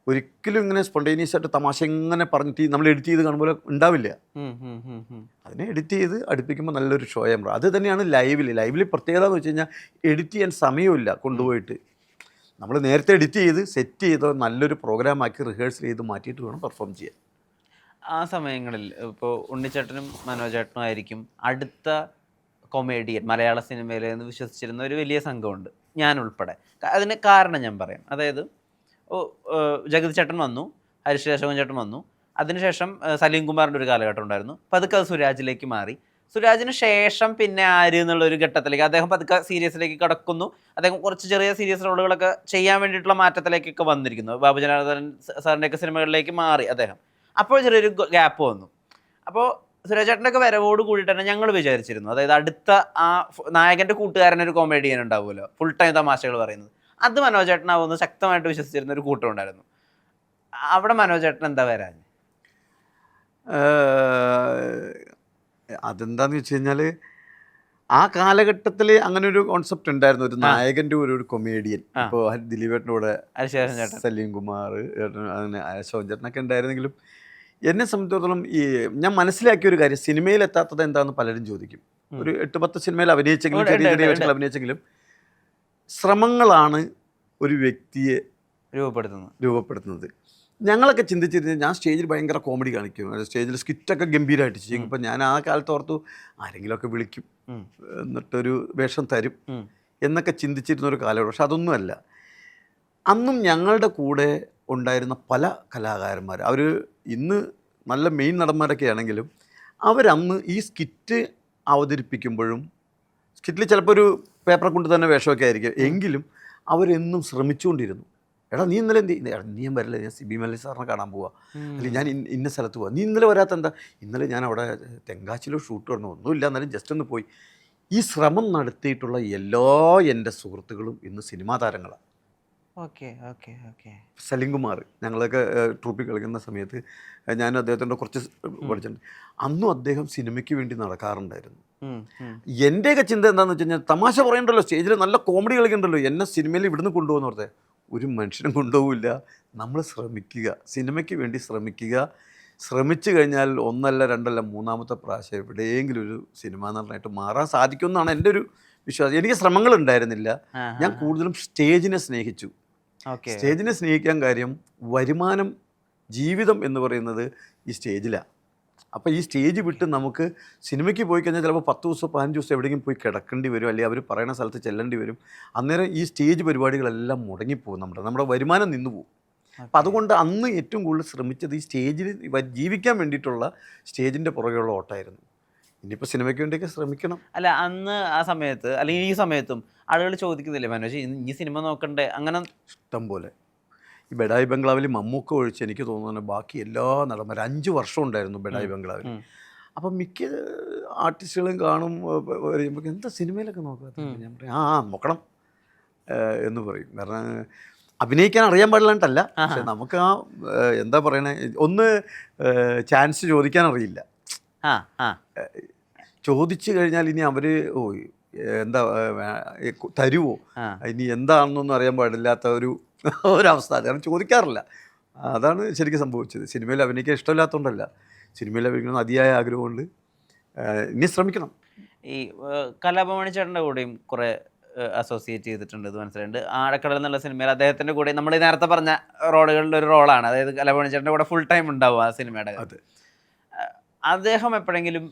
ഒരിക്കലും ഇങ്ങനെ സ്പോണ്ടേനിയസ് ആയിട്ട് തമാശ ഇങ്ങനെ പറഞ്ഞിട്ട് നമ്മൾ എഡിറ്റ് ചെയ്ത് കാണുമ്പോൾ ഉണ്ടാവില്ല. അതിനെ എഡിറ്റ് ചെയ്ത് അടുപ്പിക്കുമ്പോൾ നല്ലൊരു ഷോ ഷോയം അത് തന്നെയാണ് ലൈവിൽ ലൈവിൽ പ്രത്യേകത എന്ന് വെച്ച് കഴിഞ്ഞാൽ എഡിറ്റ് ചെയ്യാൻ സമയമില്ല കൊണ്ടുപോയിട്ട്. നമ്മൾ നേരത്തെ എഡിറ്റ് ചെയ്ത് സെറ്റ് ചെയ്ത് നല്ലൊരു പ്രോഗ്രാമാക്കി റിഹേഴ്സൽ ചെയ്ത് മാറ്റിയിട്ട് വേണം പെർഫോം ചെയ്യാൻ. ആ സമയങ്ങളിൽ ഇപ്പോൾ ഉണ്ണിച്ചേട്ടനും മനോജേട്ടനും ആയിരിക്കും അടുത്ത കൊമേഡിയൻ മലയാള സിനിമയിൽ എന്ന് വിശ്വസിച്ചിരുന്ന ഒരു വലിയ സംഘമുണ്ട്. ഞാൻ ഉൾപ്പെടെ. അതിന് കാരണം ഞാൻ പറയാം. അതായത് ജഗതി ചേട്ടൻ വന്നു ഹരിശ്രീ അശോകൻ ചേട്ടൻ വന്നു. അതിനുശേഷം സലീം കുമാറിന്റെ ഒരു കാലഘട്ടം ഉണ്ടായിരുന്നു. പതുക്കെ അത് സുരാജിലേക്ക് മാറി. സുരാജിന് ശേഷം പിന്നെ ആര് എന്നുള്ള ഒരു ഘട്ടത്തിലേക്ക് അദ്ദേഹം പതുക്കെ സീരിയസിലേക്ക് കടക്കുന്നു. അദ്ദേഹം കുറച്ച് ചെറിയ സീരിയസ് റോളുകളൊക്കെ ചെയ്യാൻ വേണ്ടിയിട്ടുള്ള മാറ്റത്തിലേക്കൊക്കെ വന്നിരിക്കുന്നു. ബാബു ജനാർദ്ദൻ സാറിന്റെയൊക്കെ സിനിമകളിലേക്ക് മാറി അദ്ദേഹം. അപ്പോൾ ചെറിയൊരു ഗ്യാപ്പ് വന്നു. അപ്പോൾ സുരേഷേട്ടന്റെ ഒക്കെ വരവോട് കൂടിയിട്ട് തന്നെ ഞങ്ങൾ വിചാരിച്ചിരുന്നു. അതായത് അടുത്ത ആ നായകന്റെ കൂട്ടുകാരൻ ഒരു കോമഡിയൻ ഉണ്ടാവുമല്ലോ. ഫുൾ ടൈം തമാശകൾ പറയുന്നത്. അത് മനോജേട്ടനാവുമെന്ന് ശക്തമായിട്ട് വിശ്വസിച്ചിരുന്ന ഒരു കൂട്ടം ഉണ്ടായിരുന്നു. അവിടെ മനോജേട്ടൻ എന്താ വരാൻ അതെന്താന്ന് വെച്ച് കഴിഞ്ഞാൽ ആ കാലഘട്ടത്തിൽ അങ്ങനെ ഒരു കോൺസെപ്റ്റ് ഉണ്ടായിരുന്നു. ഒരു നായകന്റെ ഒരു ഒരു കൊമേഡിയൻ. ഇപ്പോൾ ദിലീപേട്ടന്റെ കൂടെ ചേട്ടൻ. സലീം കുമാർ അങ്ങനെ അശോകൻ ചേട്ടനൊക്കെ ഉണ്ടായിരുന്നെങ്കിലും എന്നെ സംബന്ധിച്ചിടത്തോളം ഈ ഞാൻ മനസ്സിലാക്കിയ ഒരു കാര്യം സിനിമയിൽ എത്താത്തത് എന്താണെന്ന് പലരും ചോദിക്കും. ഒരു എട്ട് പത്ത് സിനിമയിൽ അഭിനയിച്ചെങ്കിലും ചെറിയ ചെറിയ വേഷങ്ങൾ അഭിനയിച്ചെങ്കിലും ശ്രമങ്ങളാണ് ഒരു വ്യക്തിയെ രൂപപ്പെടുത്തുന്നത്. രൂപപ്പെടുത്തുന്നത്. ഞങ്ങളൊക്കെ ചിന്തിച്ചിരുന്നത് ഞാൻ സ്റ്റേജിൽ ഭയങ്കര കോമഡി കാണിക്കും. സ്റ്റേജിൽ സ്കിറ്റൊക്കെ ഗംഭീരമായിട്ട് ചെയ്യും. ഇപ്പം ഞാൻ ആ കാലത്ത് ഓർത്തു ആരെങ്കിലുമൊക്കെ വിളിക്കും. എന്നിട്ടൊരു വേഷം തരും. എന്നൊക്കെ ചിന്തിച്ചിരുന്ന ഒരു കാലമാണ് പക്ഷെ അതൊന്നുമല്ല. അന്നും ഞങ്ങളുടെ കൂടെ ഉണ്ടായിരുന്ന പല കലാകാരന്മാർ അവർ ഇന്ന് നല്ല മെയിൻ നടന്മാരൊക്കെ ആണെങ്കിലും അവരന്ന് ഈ സ്കിറ്റ് അവതരിപ്പിക്കുമ്പോഴും സ്കിറ്റിൽ ചിലപ്പോൾ ഒരു പേപ്പർ കൊണ്ട് തന്നെ വേഷമൊക്കെ ആയിരിക്കും. എങ്കിലും അവരെന്നും ശ്രമിച്ചുകൊണ്ടിരുന്നു. എടാ നീ ഇന്നലെ എന്ത് നീ ഞാൻ വരില്ല. ഞാൻ സിബി മല്ലി സാറിനെ കാണാൻ പോവാ. അല്ലെങ്കിൽ ഞാൻ ഇന്ന- സ്ഥലത്ത് പോവാ. നീ ഇന്നലെ വരാത്ത എന്താ? ഇന്നലെ ഞാൻ അവിടെ തെങ്കാച്ചിലോ ഷൂട്ട് വരണോ ഒന്നുമില്ല എന്നാലും ജസ്റ്റ് ഒന്ന് പോയി. ഈ ശ്രമം നടത്തിയിട്ടുള്ള എല്ലാ എന്റെ സുഹൃത്തുക്കളും ഇന്ന് സിനിമാ താരങ്ങളാണ് സലിംകുമാർ ഞങ്ങളൊക്കെ ട്രൂപ്പിൽ കളിക്കുന്ന സമയത്ത് ഞാൻ അദ്ദേഹത്തിന്റെ കുറച്ച് പഠിച്ചിട്ടുണ്ട്. അന്നും അദ്ദേഹം സിനിമയ്ക്ക് വേണ്ടി നടക്കാറുണ്ടായിരുന്നു. എന്റെയൊക്കെ ചിന്ത എന്താണെന്ന് വെച്ച് കഴിഞ്ഞാൽ തമാശ പറയണ്ടല്ലോ സ്റ്റേജിൽ നല്ല കോമഡി കളിക്കണ്ടല്ലോ എന്നെ സിനിമയിൽ ഇവിടുന്ന് കൊണ്ടുപോകുന്ന ഓർത്തെ ഒരു മനുഷ്യനും കൊണ്ടുപോകില്ല. നമ്മൾ ശ്രമിക്കുക സിനിമയ്ക്ക് വേണ്ടി ശ്രമിക്കുക. ശ്രമിച്ചു കഴിഞ്ഞാൽ ഒന്നല്ല രണ്ടല്ല മൂന്നാമത്തെ പ്രാവശ്യം എവിടെയെങ്കിലും ഒരു സിനിമ നടനായിട്ട് മാറാൻ സാധിക്കുമെന്നാണ് എന്റെ ഒരു വിശ്വാസം. എനിക്ക് ശ്രമങ്ങൾ ഉണ്ടായിരുന്നില്ല ഞാൻ കൂടുതലും സ്റ്റേജിനെ സ്നേഹിച്ചു. സ്റ്റേജിനെ സ്നേഹിക്കാൻ കാര്യം വരുമാനം ജീവിതം എന്ന് പറയുന്നത് ഈ സ്റ്റേജിലാണ് അപ്പോൾ ഈ സ്റ്റേജ് വിട്ട് നമുക്ക് സിനിമയ്ക്ക് പോയി കഴിഞ്ഞാൽ ചിലപ്പോൾ പത്ത് ദിവസം പതിനഞ്ച് ദിവസം എവിടെയെങ്കിലും പോയി കിടക്കേണ്ടി വരും അല്ലെങ്കിൽ അവർ പറയുന്ന സ്ഥലത്ത് ചെല്ലേണ്ടി വരും. അന്നേരം ഈ സ്റ്റേജ് പരിപാടികളെല്ലാം മുടങ്ങിപ്പോകും നമ്മുടെ നമ്മുടെ വരുമാനം നിന്നു പോകും. അപ്പം അതുകൊണ്ട് അന്ന് ഏറ്റവും കൂടുതൽ ശ്രമിച്ചത് ഈ സ്റ്റേജിൽ ജീവിക്കാൻ വേണ്ടിയിട്ടുള്ള സ്റ്റേജിന്റെ പുറകെയുള്ള ഓട്ടമായിരുന്നു. ഇനിയിപ്പോൾ സിനിമയ്ക്ക് വേണ്ടിയൊക്കെ ശ്രമിക്കണം. അല്ല അന്ന് ആ സമയത്ത് അല്ലെങ്കിൽ ഈ സമയത്തും ആളുകൾ ചോദിക്കുന്നില്ലേ മനോജ് ഇനി സിനിമ നോക്കണ്ടേ? അങ്ങനെ ഇഷ്ടം പോലെ ഈ ബെഡായി ബംഗ്ലാവിൽ മമ്മൂക്ക ഒഴിച്ച് എനിക്ക് തോന്നുന്നു ബാക്കി എല്ലാ നടന്മാരും അഞ്ച് വർഷം ഉണ്ടായിരുന്നു ബെഡായി ബംഗ്ലാവിൽ. അപ്പം മിക്ക ആർട്ടിസ്റ്റുകളും കാണും പറയുമ്പോൾ എന്താ സിനിമയിലൊക്കെ നോക്കാത്ത ഞാൻ പറയും ആ ആ, നോക്കണം എന്ന് പറയും. കാരണം അഭിനയിക്കാൻ അറിയാൻ പാടില്ലാണ്ടല്ല പക്ഷെ നമുക്ക് ആ എന്താ പറയണേ ഒന്ന് ചാൻസ് ചോദിക്കാൻ അറിയില്ല. ആ ആ. ചോദിച്ചു കഴിഞ്ഞാൽ ഇനി അവർ ഓ എന്താ തരുവോ? ഇനി എന്താണെന്നൊന്നും അറിയാൻ പാടില്ലാത്ത ഒരു ഒരവസ്ഥ. കാരണം ചോദിക്കാറില്ല. അതാണ് ശരിക്കും സംഭവിച്ചത്. സിനിമയിൽ അഭിനയിക്കാൻ ഇഷ്ടമില്ലാത്തതുകൊണ്ടല്ല സിനിമയിൽ അഭിനയിക്കണം അതിയായ ആഗ്രഹമുണ്ട്. ഇനി ശ്രമിക്കണം. ഈ ഏഹ്, കലാഭവൻ ചേട്ടന്റെ കൂടെയും കുറെ അസോസിയേറ്റ് ചെയ്തിട്ടുണ്ട് ഇത് മനസ്സിലുണ്ട് ആഴക്കടൽ എന്നുള്ള സിനിമയിൽ അദ്ദേഹത്തിന്റെ കൂടെ നമ്മൾ ഈ നേരത്തെ പറഞ്ഞ റോളുകളിൽ ഒരു റോളാണ്. അതായത് കലാഭവൻ ചേട്ടന്റെ കൂടെ ഫുൾ ടൈം ഉണ്ടാവും ആ സിനിമയുടെ. അതെ. അദ്ദേഹം എപ്പോഴെങ്കിലും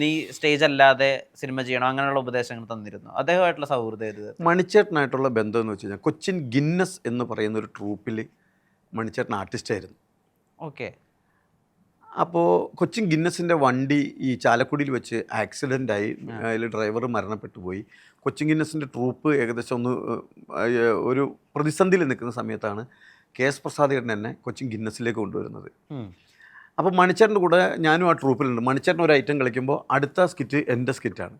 നീ സ്റ്റേജ് അല്ലാതെ സിനിമ ചെയ്യണം? അങ്ങനെയുള്ള ഉപദേശങ്ങൾ തന്നിരുന്നു? അദ്ദേഹമായിട്ടുള്ള സൗഹൃദം ഇത് മണിച്ചേട്ടനായിട്ടുള്ള ബന്ധം എന്ന് വെച്ച് കഴിഞ്ഞാൽ കൊച്ചിൻ ഗിന്നസ് എന്ന് പറയുന്ന ഒരു ട്രൂപ്പിൽ മണിച്ചേട്ടൻ ആർട്ടിസ്റ്റായിരുന്നു ഓക്കെ. അപ്പോൾ കൊച്ചിൻ ഗിന്നസിന്റെ വണ്ടി ഈ ചാലക്കുടിയിൽ വെച്ച് ആക്സിഡന്റ് ആയി അതിൽ ഡ്രൈവർ മരണപ്പെട്ടു പോയി. കൊച്ചിൻ ഗിന്നസിന്റെ ട്രൂപ്പ് ഏകദേശം ഒന്ന് ഒരു പ്രതിസന്ധിയിൽ നിൽക്കുന്ന സമയത്താണ് കെ എസ് പ്രസാദ് എന്നെ കൊച്ചിൻ ഗിന്നസിലേക്ക് കൊണ്ടുവരുന്നത്. അപ്പോൾ മണിച്ചേട്ടന്റെ കൂടെ ഞാനും ആ ട്രൂപ്പിലുണ്ട്. മണിച്ചേട്ടൻ ഒരു ഐറ്റം കളിക്കുമ്പോൾ അടുത്ത സ്കിറ്റ് എന്റെ സ്കിറ്റാണ്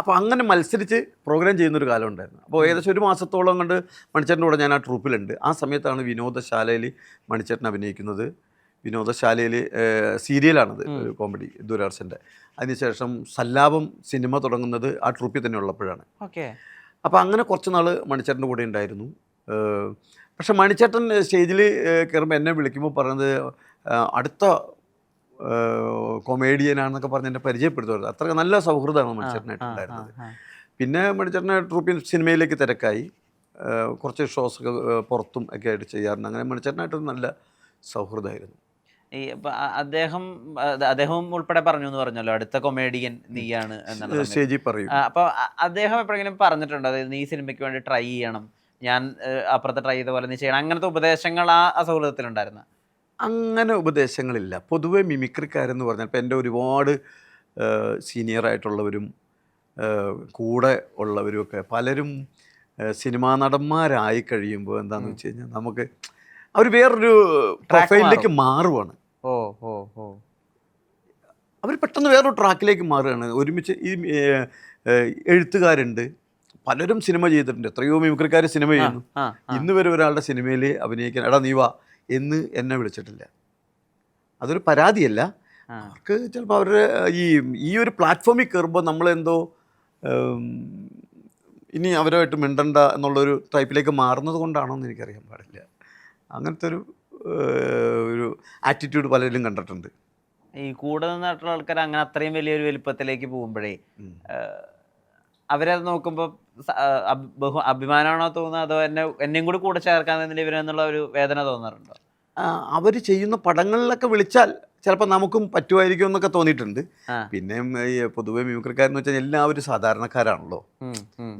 അപ്പോൾ അങ്ങനെ മത്സരിച്ച് പ്രോഗ്രാം ചെയ്യുന്നൊരു കാലം ഉണ്ടായിരുന്നു. അപ്പോൾ ഏകദേശം ഒരു മാസത്തോളം കൊണ്ട് മണിച്ചേട്ടന്റെ കൂടെ ഞാൻ ആ ട്രൂപ്പിലുണ്ട്. ആ സമയത്താണ് വിനോദശാലയിൽ മണിച്ചേട്ടൻ അഭിനയിക്കുന്നത്. വിനോദശാലയിൽ സീരിയലാണത് ഒരു കോമഡി ദൂരദർശന്റെ അതിനുശേഷം സല്ലാപം സിനിമ തുടങ്ങുന്നത് ആ ട്രൂപ്പിൽ തന്നെ ഉള്ളപ്പോഴാണ്. ഓക്കെ. അപ്പോൾ അങ്ങനെ കുറച്ച് നാൾ മണിച്ചേട്ടന്റെ കൂടെ ഉണ്ടായിരുന്നു. പക്ഷെ മണിച്ചേട്ടൻ സ്റ്റേജിൽ കയറുമ്പോൾ എന്നെ വിളിക്കുമ്പോൾ പറയുന്നത് അടുത്ത കൊമേഡിയനാണെന്നൊക്കെ പറഞ്ഞ് എന്നെ പരിചയപ്പെടുത്തുന്നത് അത്ര നല്ല സൗഹൃദമാണ് മണിച്ചേട്ടനായിട്ട് ഉണ്ടായിരുന്നത്. പിന്നെ മണിച്ചേട്ടനെ ട്രൂപ്പിൻ സിനിമയിലേക്ക് തിരക്കായി. കുറച്ച് ഷോസ് ഒക്കെ പുറത്തും ഒക്കെ ആയിട്ട് ചെയ്യാറുണ്ട്. അങ്ങനെ മണിച്ചേട്ടനായിട്ട് നല്ല സൗഹൃദമായിരുന്നു. ഈ അദ്ദേഹം അദ്ദേഹവും അദ്ദേഹം ഉൾപ്പെടെ പറഞ്ഞു എന്ന് പറഞ്ഞല്ലോ അടുത്ത കൊമേഡിയൻ നീയാണ് എന്നുള്ളത്. പറയും. അപ്പോൾ അപ്പൊ അദ്ദേഹം എപ്പോഴെങ്കിലും പറഞ്ഞിട്ടുണ്ട്? അതായത് നീ സിനിമയ്ക്ക് വേണ്ടി ട്രൈ ചെയ്യണം. ഞാൻ അപ്പുറത്ത് ട്രൈ ചെയ്ത പോലെ നീ ചെയ്യണം. അങ്ങനത്തെ ഉപദേശങ്ങൾ ആ അസൗഹൃദത്തിലുണ്ടായിരുന്ന അങ്ങനെ ഉപദേശങ്ങളില്ല. പൊതുവെ മിമിക്രിക്കാരെന്ന് പറഞ്ഞാൽ ഇപ്പം എന്റെ ഒരുപാട് സീനിയറായിട്ടുള്ളവരും കൂടെ ഉള്ളവരുമൊക്കെ പലരും സിനിമാ നടന്മാരായി കഴിയുമ്പോൾ എന്താണെന്ന് വെച്ച് കഴിഞ്ഞാൽ നമുക്ക് അവർ വേറൊരു പ്രൊഫൈലിലേക്ക് മാറുവാണ്. ഓ ഓ ഓ. അവർ പെട്ടെന്ന് വേറൊരു ട്രാക്കിലേക്ക് മാറുകയാണ്. ഒരുമിച്ച് ഈ എഴുത്തുകാരുണ്ട്. പലരും സിനിമ ചെയ്തിട്ടുണ്ട്. എത്രയോ മിമിക്രിക്കാർ സിനിമ ചെയ്യുന്നു. ഇന്ന് വരെ ഒരാളുടെ സിനിമയിൽ അഭിനയിക്കാൻ എടാ നീ വാ. എന്ന് എന്നെ വിളിച്ചിട്ടില്ല അതൊരു പരാതിയല്ല. അവർക്ക് ചിലപ്പോൾ അവരുടെ ഈ ഈ ഒരു പ്ലാറ്റ്ഫോമിൽ കയറുമ്പോൾ നമ്മളെന്തോ ഇനി അവരുമായിട്ട് മിണ്ടണ്ട എന്നുള്ളൊരു ടൈപ്പിലേക്ക് മാറുന്നത് കൊണ്ടാണോ എന്ന് എനിക്കറിയാൻ പാടില്ല അങ്ങനത്തെ ഒരു ഒരു ആറ്റിറ്റ്യൂഡ് പലരിലും കണ്ടിട്ടുണ്ട് ഈ കൂടെ നിന്നിട്ടുള്ള ആൾക്കാർ അങ്ങനെ അത്രയും വലിയൊരു വലിപ്പത്തിലേക്ക് പോകുമ്പോഴേ. അവരത് നോക്കുമ്പോൾ ബഹു അഭിമാനമാണോ തോന്നുന്നത്? അതോ എന്നെ എന്നെയും കൂടി കൂടെ ചേർക്കാൻ തന്നില്ല ഇവരെന്നുള്ള ഒരു വേദന തോന്നാറുണ്ടോ? അവർ ചെയ്യുന്ന പടങ്ങളിലൊക്കെ വിളിച്ചാൽ ചിലപ്പോൾ നമുക്കും പറ്റുമായിരിക്കും എന്നൊക്കെ തോന്നിയിട്ടുണ്ട്. പിന്നെ ഈ പൊതുവെ മ്യൂക്രിക്കാരെന്ന് വെച്ചാൽ എല്ലാവരും സാധാരണക്കാരാണല്ലോ.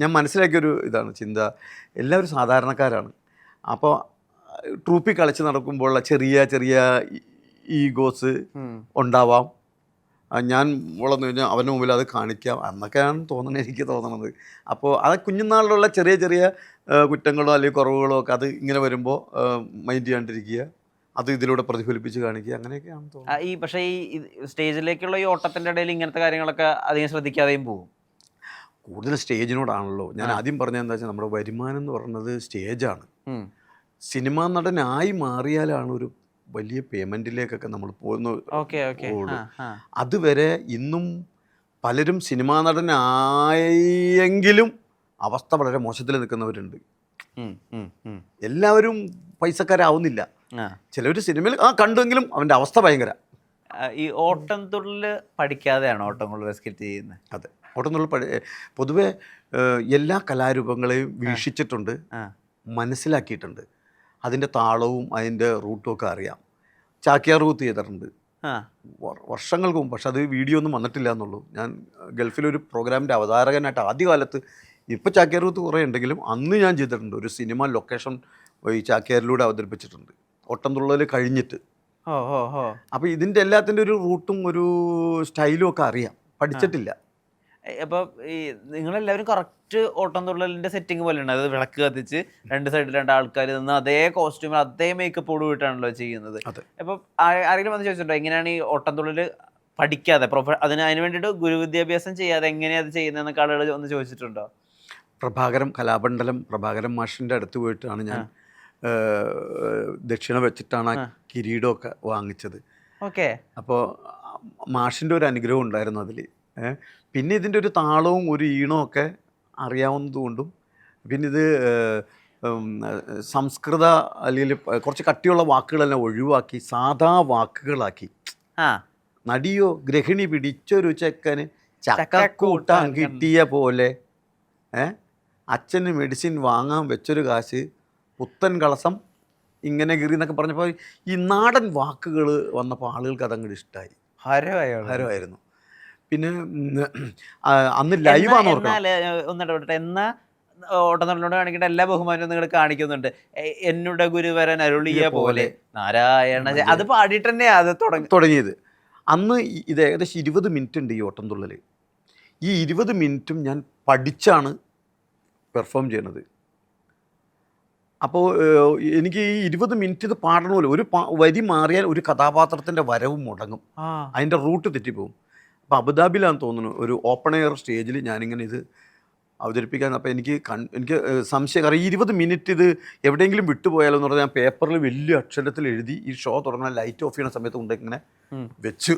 ഞാൻ മനസ്സിലാക്കിയ ഒരു ഇതാണ് ചിന്ത. എല്ലാവരും സാധാരണക്കാരാണ്. അപ്പോൾ ട്രൂപ്പിൽ കളിച്ച് നടക്കുമ്പോഴുള്ള ചെറിയ ചെറിയ ഈഗോസ് ഉണ്ടാവാം. ഞാൻ വളർന്നു കഴിഞ്ഞാൽ അവന്റെ മുമ്പിൽ അത് കാണിക്കാം എന്നൊക്കെയാണ് തോന്നുന്നത് എനിക്ക് തോന്നണത്. അപ്പോൾ അത് കുഞ്ഞുനാളിലുള്ള ചെറിയ ചെറിയ കുറ്റങ്ങളോ അല്ലെങ്കിൽ കുറവുകളോ ഒക്കെ അത് ഇങ്ങനെ വരുമ്പോൾ മൈൻഡ് ചെയ്യാണ്ടിരിക്കുക അത് ഇതിലൂടെ പ്രതിഫലിപ്പിച്ച് കാണിക്കുക അങ്ങനെയൊക്കെയാണ് തോന്നുന്നത്. ഈ പക്ഷേ ഈ സ്റ്റേജിലേക്കുള്ള ഈ ഓട്ടത്തിന്റെ ഇടയിൽ ഇങ്ങനത്തെ കാര്യങ്ങളൊക്കെ അധികം ശ്രദ്ധിക്കാതെയും പോകും. കൂടുതൽ സ്റ്റേജിനോടാണല്ലോ. ഞാൻ ആദ്യം പറഞ്ഞത് എന്താ വെച്ചാൽ നമ്മുടെ വരുമാനം എന്ന് പറയുന്നത് സ്റ്റേജാണ്. സിനിമാ നടനായി മാറിയാലാണ് ഒരു വലിയ പേയ്മെന്റിലേക്കൊക്കെ നമ്മൾ പോകുന്നു. അതുവരെ ഇന്നും പലരും സിനിമാ നടനായെങ്കിലും അവസ്ഥ വളരെ മോശത്തിൽ നിൽക്കുന്നവരുണ്ട്. എല്ലാവരും പൈസക്കാരാവുന്നില്ല. ചിലവർ സിനിമയിൽ ആ കണ്ടുവെങ്കിലും അവന്റെ അവസ്ഥ ഭയങ്കര. ഈ ഓട്ടം തുള്ളൽ പഠിക്കാതെയാണ് ഓട്ടം തുള്ളൽ സ്കിറ്റ് ചെയ്യുന്നത് അതെ. ഓട്ടംതുള്ളൽ പഠി പൊതുവെ എല്ലാ കലാരൂപങ്ങളെയും വീക്ഷിച്ചിട്ടുണ്ട്. മനസ്സിലാക്കിയിട്ടുണ്ട്. അതിന്റെ താളവും അതിന്റെ റൂട്ടും ഒക്കെ അറിയാം. ചാക്യാർ കൂത്ത് ചെയ്തിട്ടുണ്ട്. വർഷങ്ങൾക്ക് മുമ്പ് പക്ഷെ അത് വീഡിയോ ഒന്നും വന്നിട്ടില്ല എന്നുള്ളൂ. ഞാൻ ഗൾഫിലൊരു പ്രോഗ്രാമിന്റെ അവതാരകനായിട്ട് ആദ്യകാലത്ത് ഇപ്പോൾ ചാക്യാർകൂത്ത് കുറേ ഉണ്ടെങ്കിലും അന്ന് ഞാൻ ചെയ്തിട്ടുണ്ട്. ഒരു സിനിമ ലൊക്കേഷൻ ഈ ചാക്യാരിലൂടെ അവതരിപ്പിച്ചിട്ടുണ്ട്. ഓട്ടംതുള്ളൽ കഴിഞ്ഞിട്ട്. അപ്പോൾ ഇതിന്റെ എല്ലാത്തിന്റെ ഒരു റൂട്ടും ഒരു സ്റ്റൈലും ഒക്കെ അറിയാം. പഠിച്ചിട്ടില്ല. അപ്പോൾ ഈ നിങ്ങളെല്ലാവരും കറക്റ്റ് ഓട്ടം തുള്ളലിന്റെ സെറ്റിംഗ് പോലെ ഉണ്ട് അത് വിളക്ക് കത്തിച്ച് രണ്ട് സൈഡിൽ രണ്ട് ആൾക്കാർ നിന്ന് അതേ കോസ്റ്റ്യൂമിൽ അതേ മേക്കപ്പോട് വീട്ടാണല്ലോ ചെയ്യുന്നത്. അപ്പൊ അപ്പോൾ ആരെങ്കിലും വന്ന് ചോദിച്ചിട്ടുണ്ടോ? എങ്ങനെയാണ് ഈ ഓട്ടം തുള്ളൽ പഠിക്കാതെ? പ്രൊഫ അതിന് അതിന് വേണ്ടിയിട്ട് ഗുരുവിദ്യാഭ്യാസം ചെയ്യാതെ എങ്ങനെയാണ് അത് ചെയ്യുന്നതെന്നൊക്കെ ആളുകൾ ഒന്ന് ചോദിച്ചിട്ടുണ്ടോ? പ്രഭാകരം കലാമണ്ഡലം പ്രഭാകരം മാഷിന്റെ അടുത്ത് പോയിട്ടാണ് ഞാൻ ദക്ഷിണ വെച്ചിട്ടാണ് ആ കിരീടമൊക്കെ വാങ്ങിച്ചത്. ഓക്കെ. അപ്പോൾ മാഷിന്റെ ഒരു അനുഗ്രഹം ഉണ്ടായിരുന്നു അതിൽ പിന്നെ ഇതിന്റെ ഒരു താളവും ഒരു ഈണവും ഒക്കെ അറിയാവുന്നതുകൊണ്ടും പിന്നെ ഇത് സംസ്കൃത അല്ലെങ്കിൽ കുറച്ച് കട്ടിയുള്ള വാക്കുകളെല്ലാം ഒഴിവാക്കി സാധാ വാക്കുകളാക്കി. ആ. നടിയോ ഗ്രഹിണി പിടിച്ചൊരു ചെക്കന് ചക്കക്കൂട്ടാൻ കിട്ടിയ പോലെ ഏ അച്ഛന് മെഡിസിൻ വാങ്ങാൻ വെച്ചൊരു കാശ് പുത്തൻ കളസം ഇങ്ങനെ കീറി എന്നൊക്കെ പറഞ്ഞപ്പോൾ ഈ നാടൻ വാക്കുകൾ വന്നപ്പോൾ ആളുകൾക്ക് അതങ്ങോട്ട് ഇഷ്ടമായി ഹരമായോ ഹരമായിരുന്നു പിന്നെ അന്ന് ലൈവാണ് ഒന്നിടപെട്ടെ എന്നാ ഓട്ടംതുള്ളലോട് കാണിക്കേണ്ട എല്ലാ ബഹുമാനവും നിങ്ങൾ കാണിക്കുന്നുണ്ട്. എന്നുടെ ഗുരുവരൻ അരുളിയ പോലെ നാരായണ അത് പാടിയിട്ട് തന്നെയാ അത് തുടങ്ങി. തുടങ്ങിയത്. അന്ന് ഇത് ഏകദേശം ഇരുപത് മിനിറ്റ് ഉണ്ട് ഈ ഓട്ടംതുള്ളൽ ഈ ഇരുപത് മിനിറ്റും ഞാൻ പഠിച്ചാണ് പെർഫോം ചെയ്യണത്. അപ്പോൾ എനിക്ക് ഈ ഇരുപത് മിനിറ്റ് ഇത് പാടണമല്ലോ ഒരു വരി മാറിയാൽ ഒരു കഥാപാത്രത്തിന്റെ വരവും മുടങ്ങും. അതിന്റെ റൂട്ട് തെറ്റിപ്പോവും. അപ്പോൾ അബുദാബിയിലാണെന്ന് തോന്നുന്നു ഒരു ഓപ്പൺ എയർ സ്റ്റേജിൽ ഞാനിങ്ങനെ ഇത് അവതരിപ്പിക്കാൻ. അപ്പോൾ എനിക്ക് കൺ എനിക്ക് സംശയം കാരണം ഈ ഇരുപത് മിനിറ്റ് ഇത് എവിടെയെങ്കിലും വിട്ടുപോയാലോ എന്ന് പറഞ്ഞാൽ ഞാൻ പേപ്പറിൽ വലിയ അക്ഷരത്തിൽ എഴുതി ഈ ഷോ തുടങ്ങാൻ ലൈറ്റ് ഓഫ് ചെയ്യുന്ന സമയത്ത് കൊണ്ട് ഇങ്ങനെ. വെച്ചു.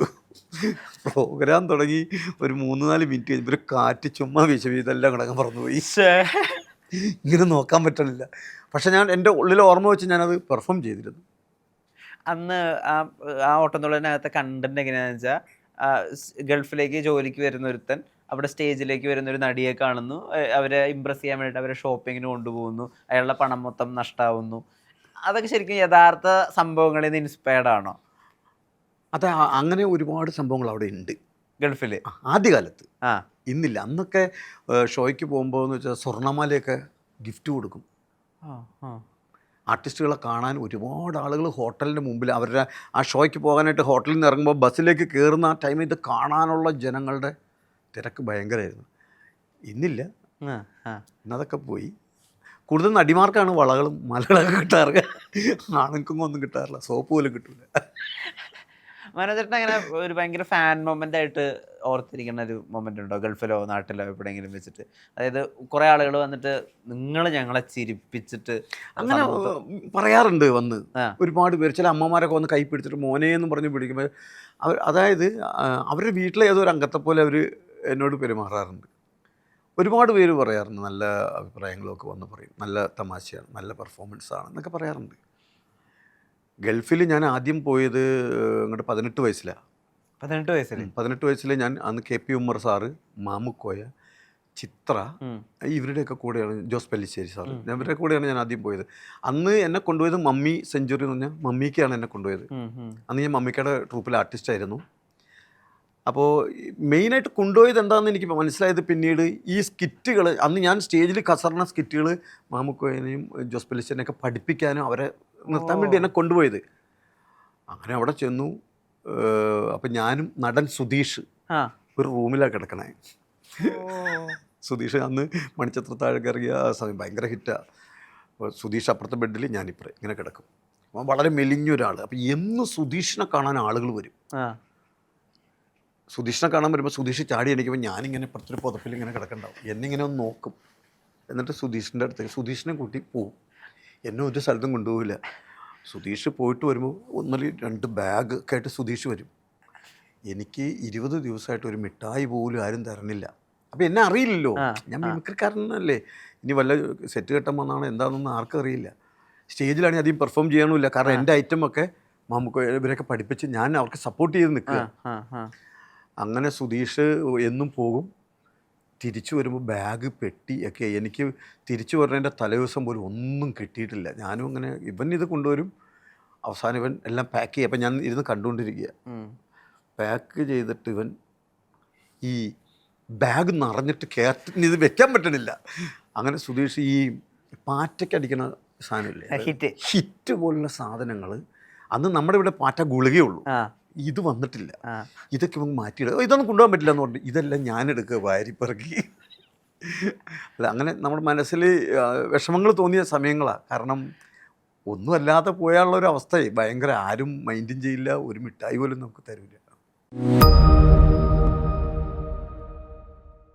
പ്രോഗ്രാം തുടങ്ങി ഒരു മൂന്ന് നാല് മിനിറ്റ് കഴിഞ്ഞപ്പോൾ ഒരു കാറ്റ് ചുമ്മാ വീശ ഇതെല്ലാം കിടക്കാൻ പറന്നുപോയി ഇങ്ങനെ നോക്കാൻ പറ്റണില്ല. പക്ഷെ ഞാൻ എന്റെ ഉള്ളിൽ ഓർമ്മ വെച്ച് ഞാനത് പെർഫോം ചെയ്തിരുന്നു. അന്ന് ആ ആ ഓട്ടംതുള്ളലിനകത്തെ കണ്ടന്റ് എങ്ങനെയാണെന്ന് വെച്ചാൽ ഗൾഫിലേക്ക് ജോലിക്ക് വരുന്ന ഒരുത്തൻ അവിടെ സ്റ്റേജിലേക്ക് വരുന്ന ഒരു നടിയെ കാണുന്നു. അവരെ ഇമ്പ്രസ് ചെയ്യാൻ വേണ്ടിയിട്ട് അവരെ ഷോപ്പിങ്ങിന് കൊണ്ടുപോകുന്നു. അയാളുടെ പണം മൊത്തം നഷ്ടാവുന്നു. അതൊക്കെ ശരിക്കും യഥാർത്ഥ സംഭവങ്ങളിൽ നിന്ന് ഇൻസ്പയർഡ് ആണോ? അത് അങ്ങനെ ഒരുപാട് സംഭവങ്ങൾ അവിടെ ഉണ്ട്. ഗൾഫിൽ ആദ്യകാലത്ത്. ആ. ഇന്നില്ല. അന്നൊക്കെ ഷോയ്ക്ക് പോകുമ്പോൾ എന്ന് വെച്ചാൽ സ്വർണമാലയൊക്കെ ഗിഫ്റ്റ് കൊടുക്കും. ആ, ആ. ആർട്ടിസ്റ്റുകളെ കാണാൻ ഒരുപാട് ആളുകൾ ഹോട്ടലിന്റെ മുമ്പിൽ അവരുടെ ആ ഷോയ്ക്ക് പോകാനായിട്ട് ഹോട്ടലിൽ നിന്ന് ഇറങ്ങുമ്പോൾ ബസ്സിലേക്ക് കയറുന്ന ആ ടൈമിൽ ഇത് കാണാനുള്ള ജനങ്ങളുടെ തിരക്ക് ഭയങ്കരമായിരുന്നു. ഇന്നില്ല. ഇന്നതൊക്കെ പോയി. കൂടുതൽ നടിമാർക്കാണ് വളകളും മലകളൊക്കെ കിട്ടാറ്. ആണുങ്ങൾക്കൊന്നും ഒന്നും കിട്ടാറില്ല. സോപ്പ് പോലും കിട്ടില്ല മനോജേട്ടൻ അങ്ങനെ ഒരു ഭയങ്കര ഫാൻ മൊമെന്റ് ആയിട്ട് ഓർത്തിരിക്കുന്ന ഒരു മൊമെന്റ് ഉണ്ടോ? ഗൾഫിലോ നാട്ടിലോ എവിടെയെങ്കിലും വെച്ചിട്ട്? അതായത് കുറെ ആളുകൾ വന്നിട്ട് നിങ്ങൾ ഞങ്ങളെ ചിരിപ്പിച്ചിട്ട് അങ്ങനെ പറയാറുണ്ട് വന്ന്. ഒരുപാട് പേര്. ചില അമ്മമാരൊക്കെ വന്ന് കൈ പിടിച്ചിട്ട് മോനെ എന്ന് പറഞ്ഞ് പിടിക്കുമ്പോൾ അവർ അതായത് അവരുടെ വീട്ടിലെ ഏതോ ഒരു അംഗത്തെ പോലെ അവർ എന്നോട് പെരുമാറാറുണ്ട്. ഒരുപാട് പേര് പറയാറുണ്ട് നല്ല അഭിപ്രായങ്ങളൊക്കെ വന്ന് പറയും. നല്ല തമാശയാണ് നല്ല പെർഫോമൻസ് ആണ് എന്നൊക്കെ പറയാറുണ്ട്. ഗൾഫിൽ ഞാൻ ആദ്യം പോയത് അങ്ങോട്ട് പതിനെട്ട് വയസ്സിലാണ് പതിനെട്ട് വയസ്സിൽ പതിനെട്ട് വയസ്സിൽ ഞാൻ അന്ന് K P Ummer sir Mamukkoya Chithra. ഇവരുടെയൊക്കെ കൂടെയാണ് ജോസ് പല്ലിശ്ശേരി സാർ ഇവരുടെ കൂടെയാണ് ഞാൻ ആദ്യം പോയത്. അന്ന് എന്നെ കൊണ്ടുപോയത് മമ്മി സെഞ്ചുറി എന്ന് പറഞ്ഞാൽ മമ്മിക്കാണ് എന്നെ കൊണ്ടുപോയത്. അന്ന് ഞാൻ മമ്മിക്കയുടെ ട്രൂപ്പിലെ ആർട്ടിസ്റ്റ് ആയിരുന്നു. അപ്പോൾ മെയിനായിട്ട് കൊണ്ടുപോയത് എന്താണെന്ന് എനിക്ക് മനസ്സിലായത് പിന്നീട് ഈ സ്കിറ്റുകൾ അന്ന് ഞാൻ സ്റ്റേജിൽ കസറിന സ്കിറ്റുകൾ മാമുക്കോയനെയും ജോസ് പല്ലിശ്ശേരിനെയൊക്കെ പഠിപ്പിക്കാനും അവരെ നിർത്താൻ വേണ്ടി എന്നെ കൊണ്ടുപോയത്. അങ്ങനെ അവിടെ ചെന്നു. അപ്പം ഞാനും നടൻ സുധീഷ് ഒരു റൂമിലാണ് കിടക്കണേ. സുധീഷ് അന്ന് മണിച്ചത്ര താഴെ കയറിയ ആ സമയം ഭയങ്കര ഹിറ്റാ. അപ്പോൾ സുധീഷ് അപ്പുറത്തെ ബെഡിൽ ഞാനിപ്പറേ ഇങ്ങനെ കിടക്കും. അവൻ വളരെ മെലിഞ്ഞൊരാൾ അപ്പോൾ എന്ന് സുധീഷിനെ കാണാൻ ആളുകൾ വരും. സുധീഷിനെ കാണാൻ വരുമ്പോൾ സുധീഷ് ചാടി എണീക്കുമ്പോൾ ഞാനിങ്ങനെ ഇപ്പുറത്തൊരു പുതപ്പിൽ ഇങ്ങനെ കിടക്കണ്ടാവും. എന്നെ ഇങ്ങനെ ഒന്ന് നോക്കും. എന്നിട്ട് സുധീഷിന്റെ അടുത്തേക്ക് സുധീഷിനെ കൂട്ടി പോവും. എന്നെ ഒരു സ്ഥലത്തും കൊണ്ടുപോകില്ല സുധീഷ് പോയിട്ട് വരുമ്പോൾ ഒന്നല്ല രണ്ട് ബാഗ് ഒക്കെ ആയിട്ട് സുധീഷ് വരും. എനിക്ക് ഇരുപത് ദിവസമായിട്ട് ഒരു മിഠായി പോലും ആരും തരണില്ല. അപ്പം എന്നെ അറിയില്ലല്ലോ. ഞാൻ മിമിക്രിക്കാരനല്ലേ ഇനി വല്ല സെറ്റ് കെട്ടാൻ വന്നാണോ എന്താണെന്നൊന്നും ആർക്കും അറിയില്ല. സ്റ്റേജിലാണെങ്കിൽ അധികം പെർഫോം ചെയ്യണമില്ല കാരണം എന്റെ ഐറ്റം ഒക്കെ നമുക്ക് ഇവരൊക്കെ പഠിപ്പിച്ച് ഞാൻ അവർക്ക് സപ്പോർട്ട് ചെയ്ത് നിൽക്കുക. അങ്ങനെ സുധീഷ് എന്നും പോകും. തിരിച്ചു വരുമ്പോൾ ബാഗ് പെട്ടി ഒക്കെ എനിക്ക് തിരിച്ചു വരുന്നതിന്റെ തലേദിവസം പോലും ഒന്നും കിട്ടിയിട്ടില്ല. ഞാനും അങ്ങനെ ഇവൻ ഇത് കൊണ്ടുവരും. അവസാനം ഇവൻ എല്ലാം പാക്ക് ചെയ്യുക അപ്പം ഞാൻ ഇരുന്ന് കണ്ടുകൊണ്ടിരിക്കുക. പാക്ക് ചെയ്തിട്ട് ഇവൻ ഈ ബാഗ് നിറഞ്ഞിട്ട് കയറ്റി ഇത് വെക്കാൻ പറ്റണില്ല. അങ്ങനെ സുധീഷ് ഈ പാറ്റയ്ക്കടിക്കണ സാധനമില്ലേ? ഹിറ്റ് ഹിറ്റ് പോലുള്ള സാധനങ്ങൾ അന്ന് നമ്മുടെ ഇവിടെ പാറ്റ ഗുളികയുള്ളൂ. ഇത് വന്നിട്ടില്ല. ഇതൊക്കെ നമുക്ക് മാറ്റിയിടുക ഇതൊന്നും കൊണ്ടുപോകാൻ പറ്റില്ല എന്ന് പറഞ്ഞു. ഇതെല്ലാം ഞാനെടുക്കുക വാരിപ്പിറക്കി. അല്ല അങ്ങനെ നമ്മുടെ മനസ്സിൽ വിഷമങ്ങൾ തോന്നിയ സമയങ്ങളാണ് കാരണം ഒന്നും അല്ലാതെ പോയാലുള്ള ഒരു അവസ്ഥയെ ഭയങ്കര ആരും മൈൻഡും ചെയ്യില്ല. ഒരു മിഠായി പോലും നമുക്ക് തരില്ല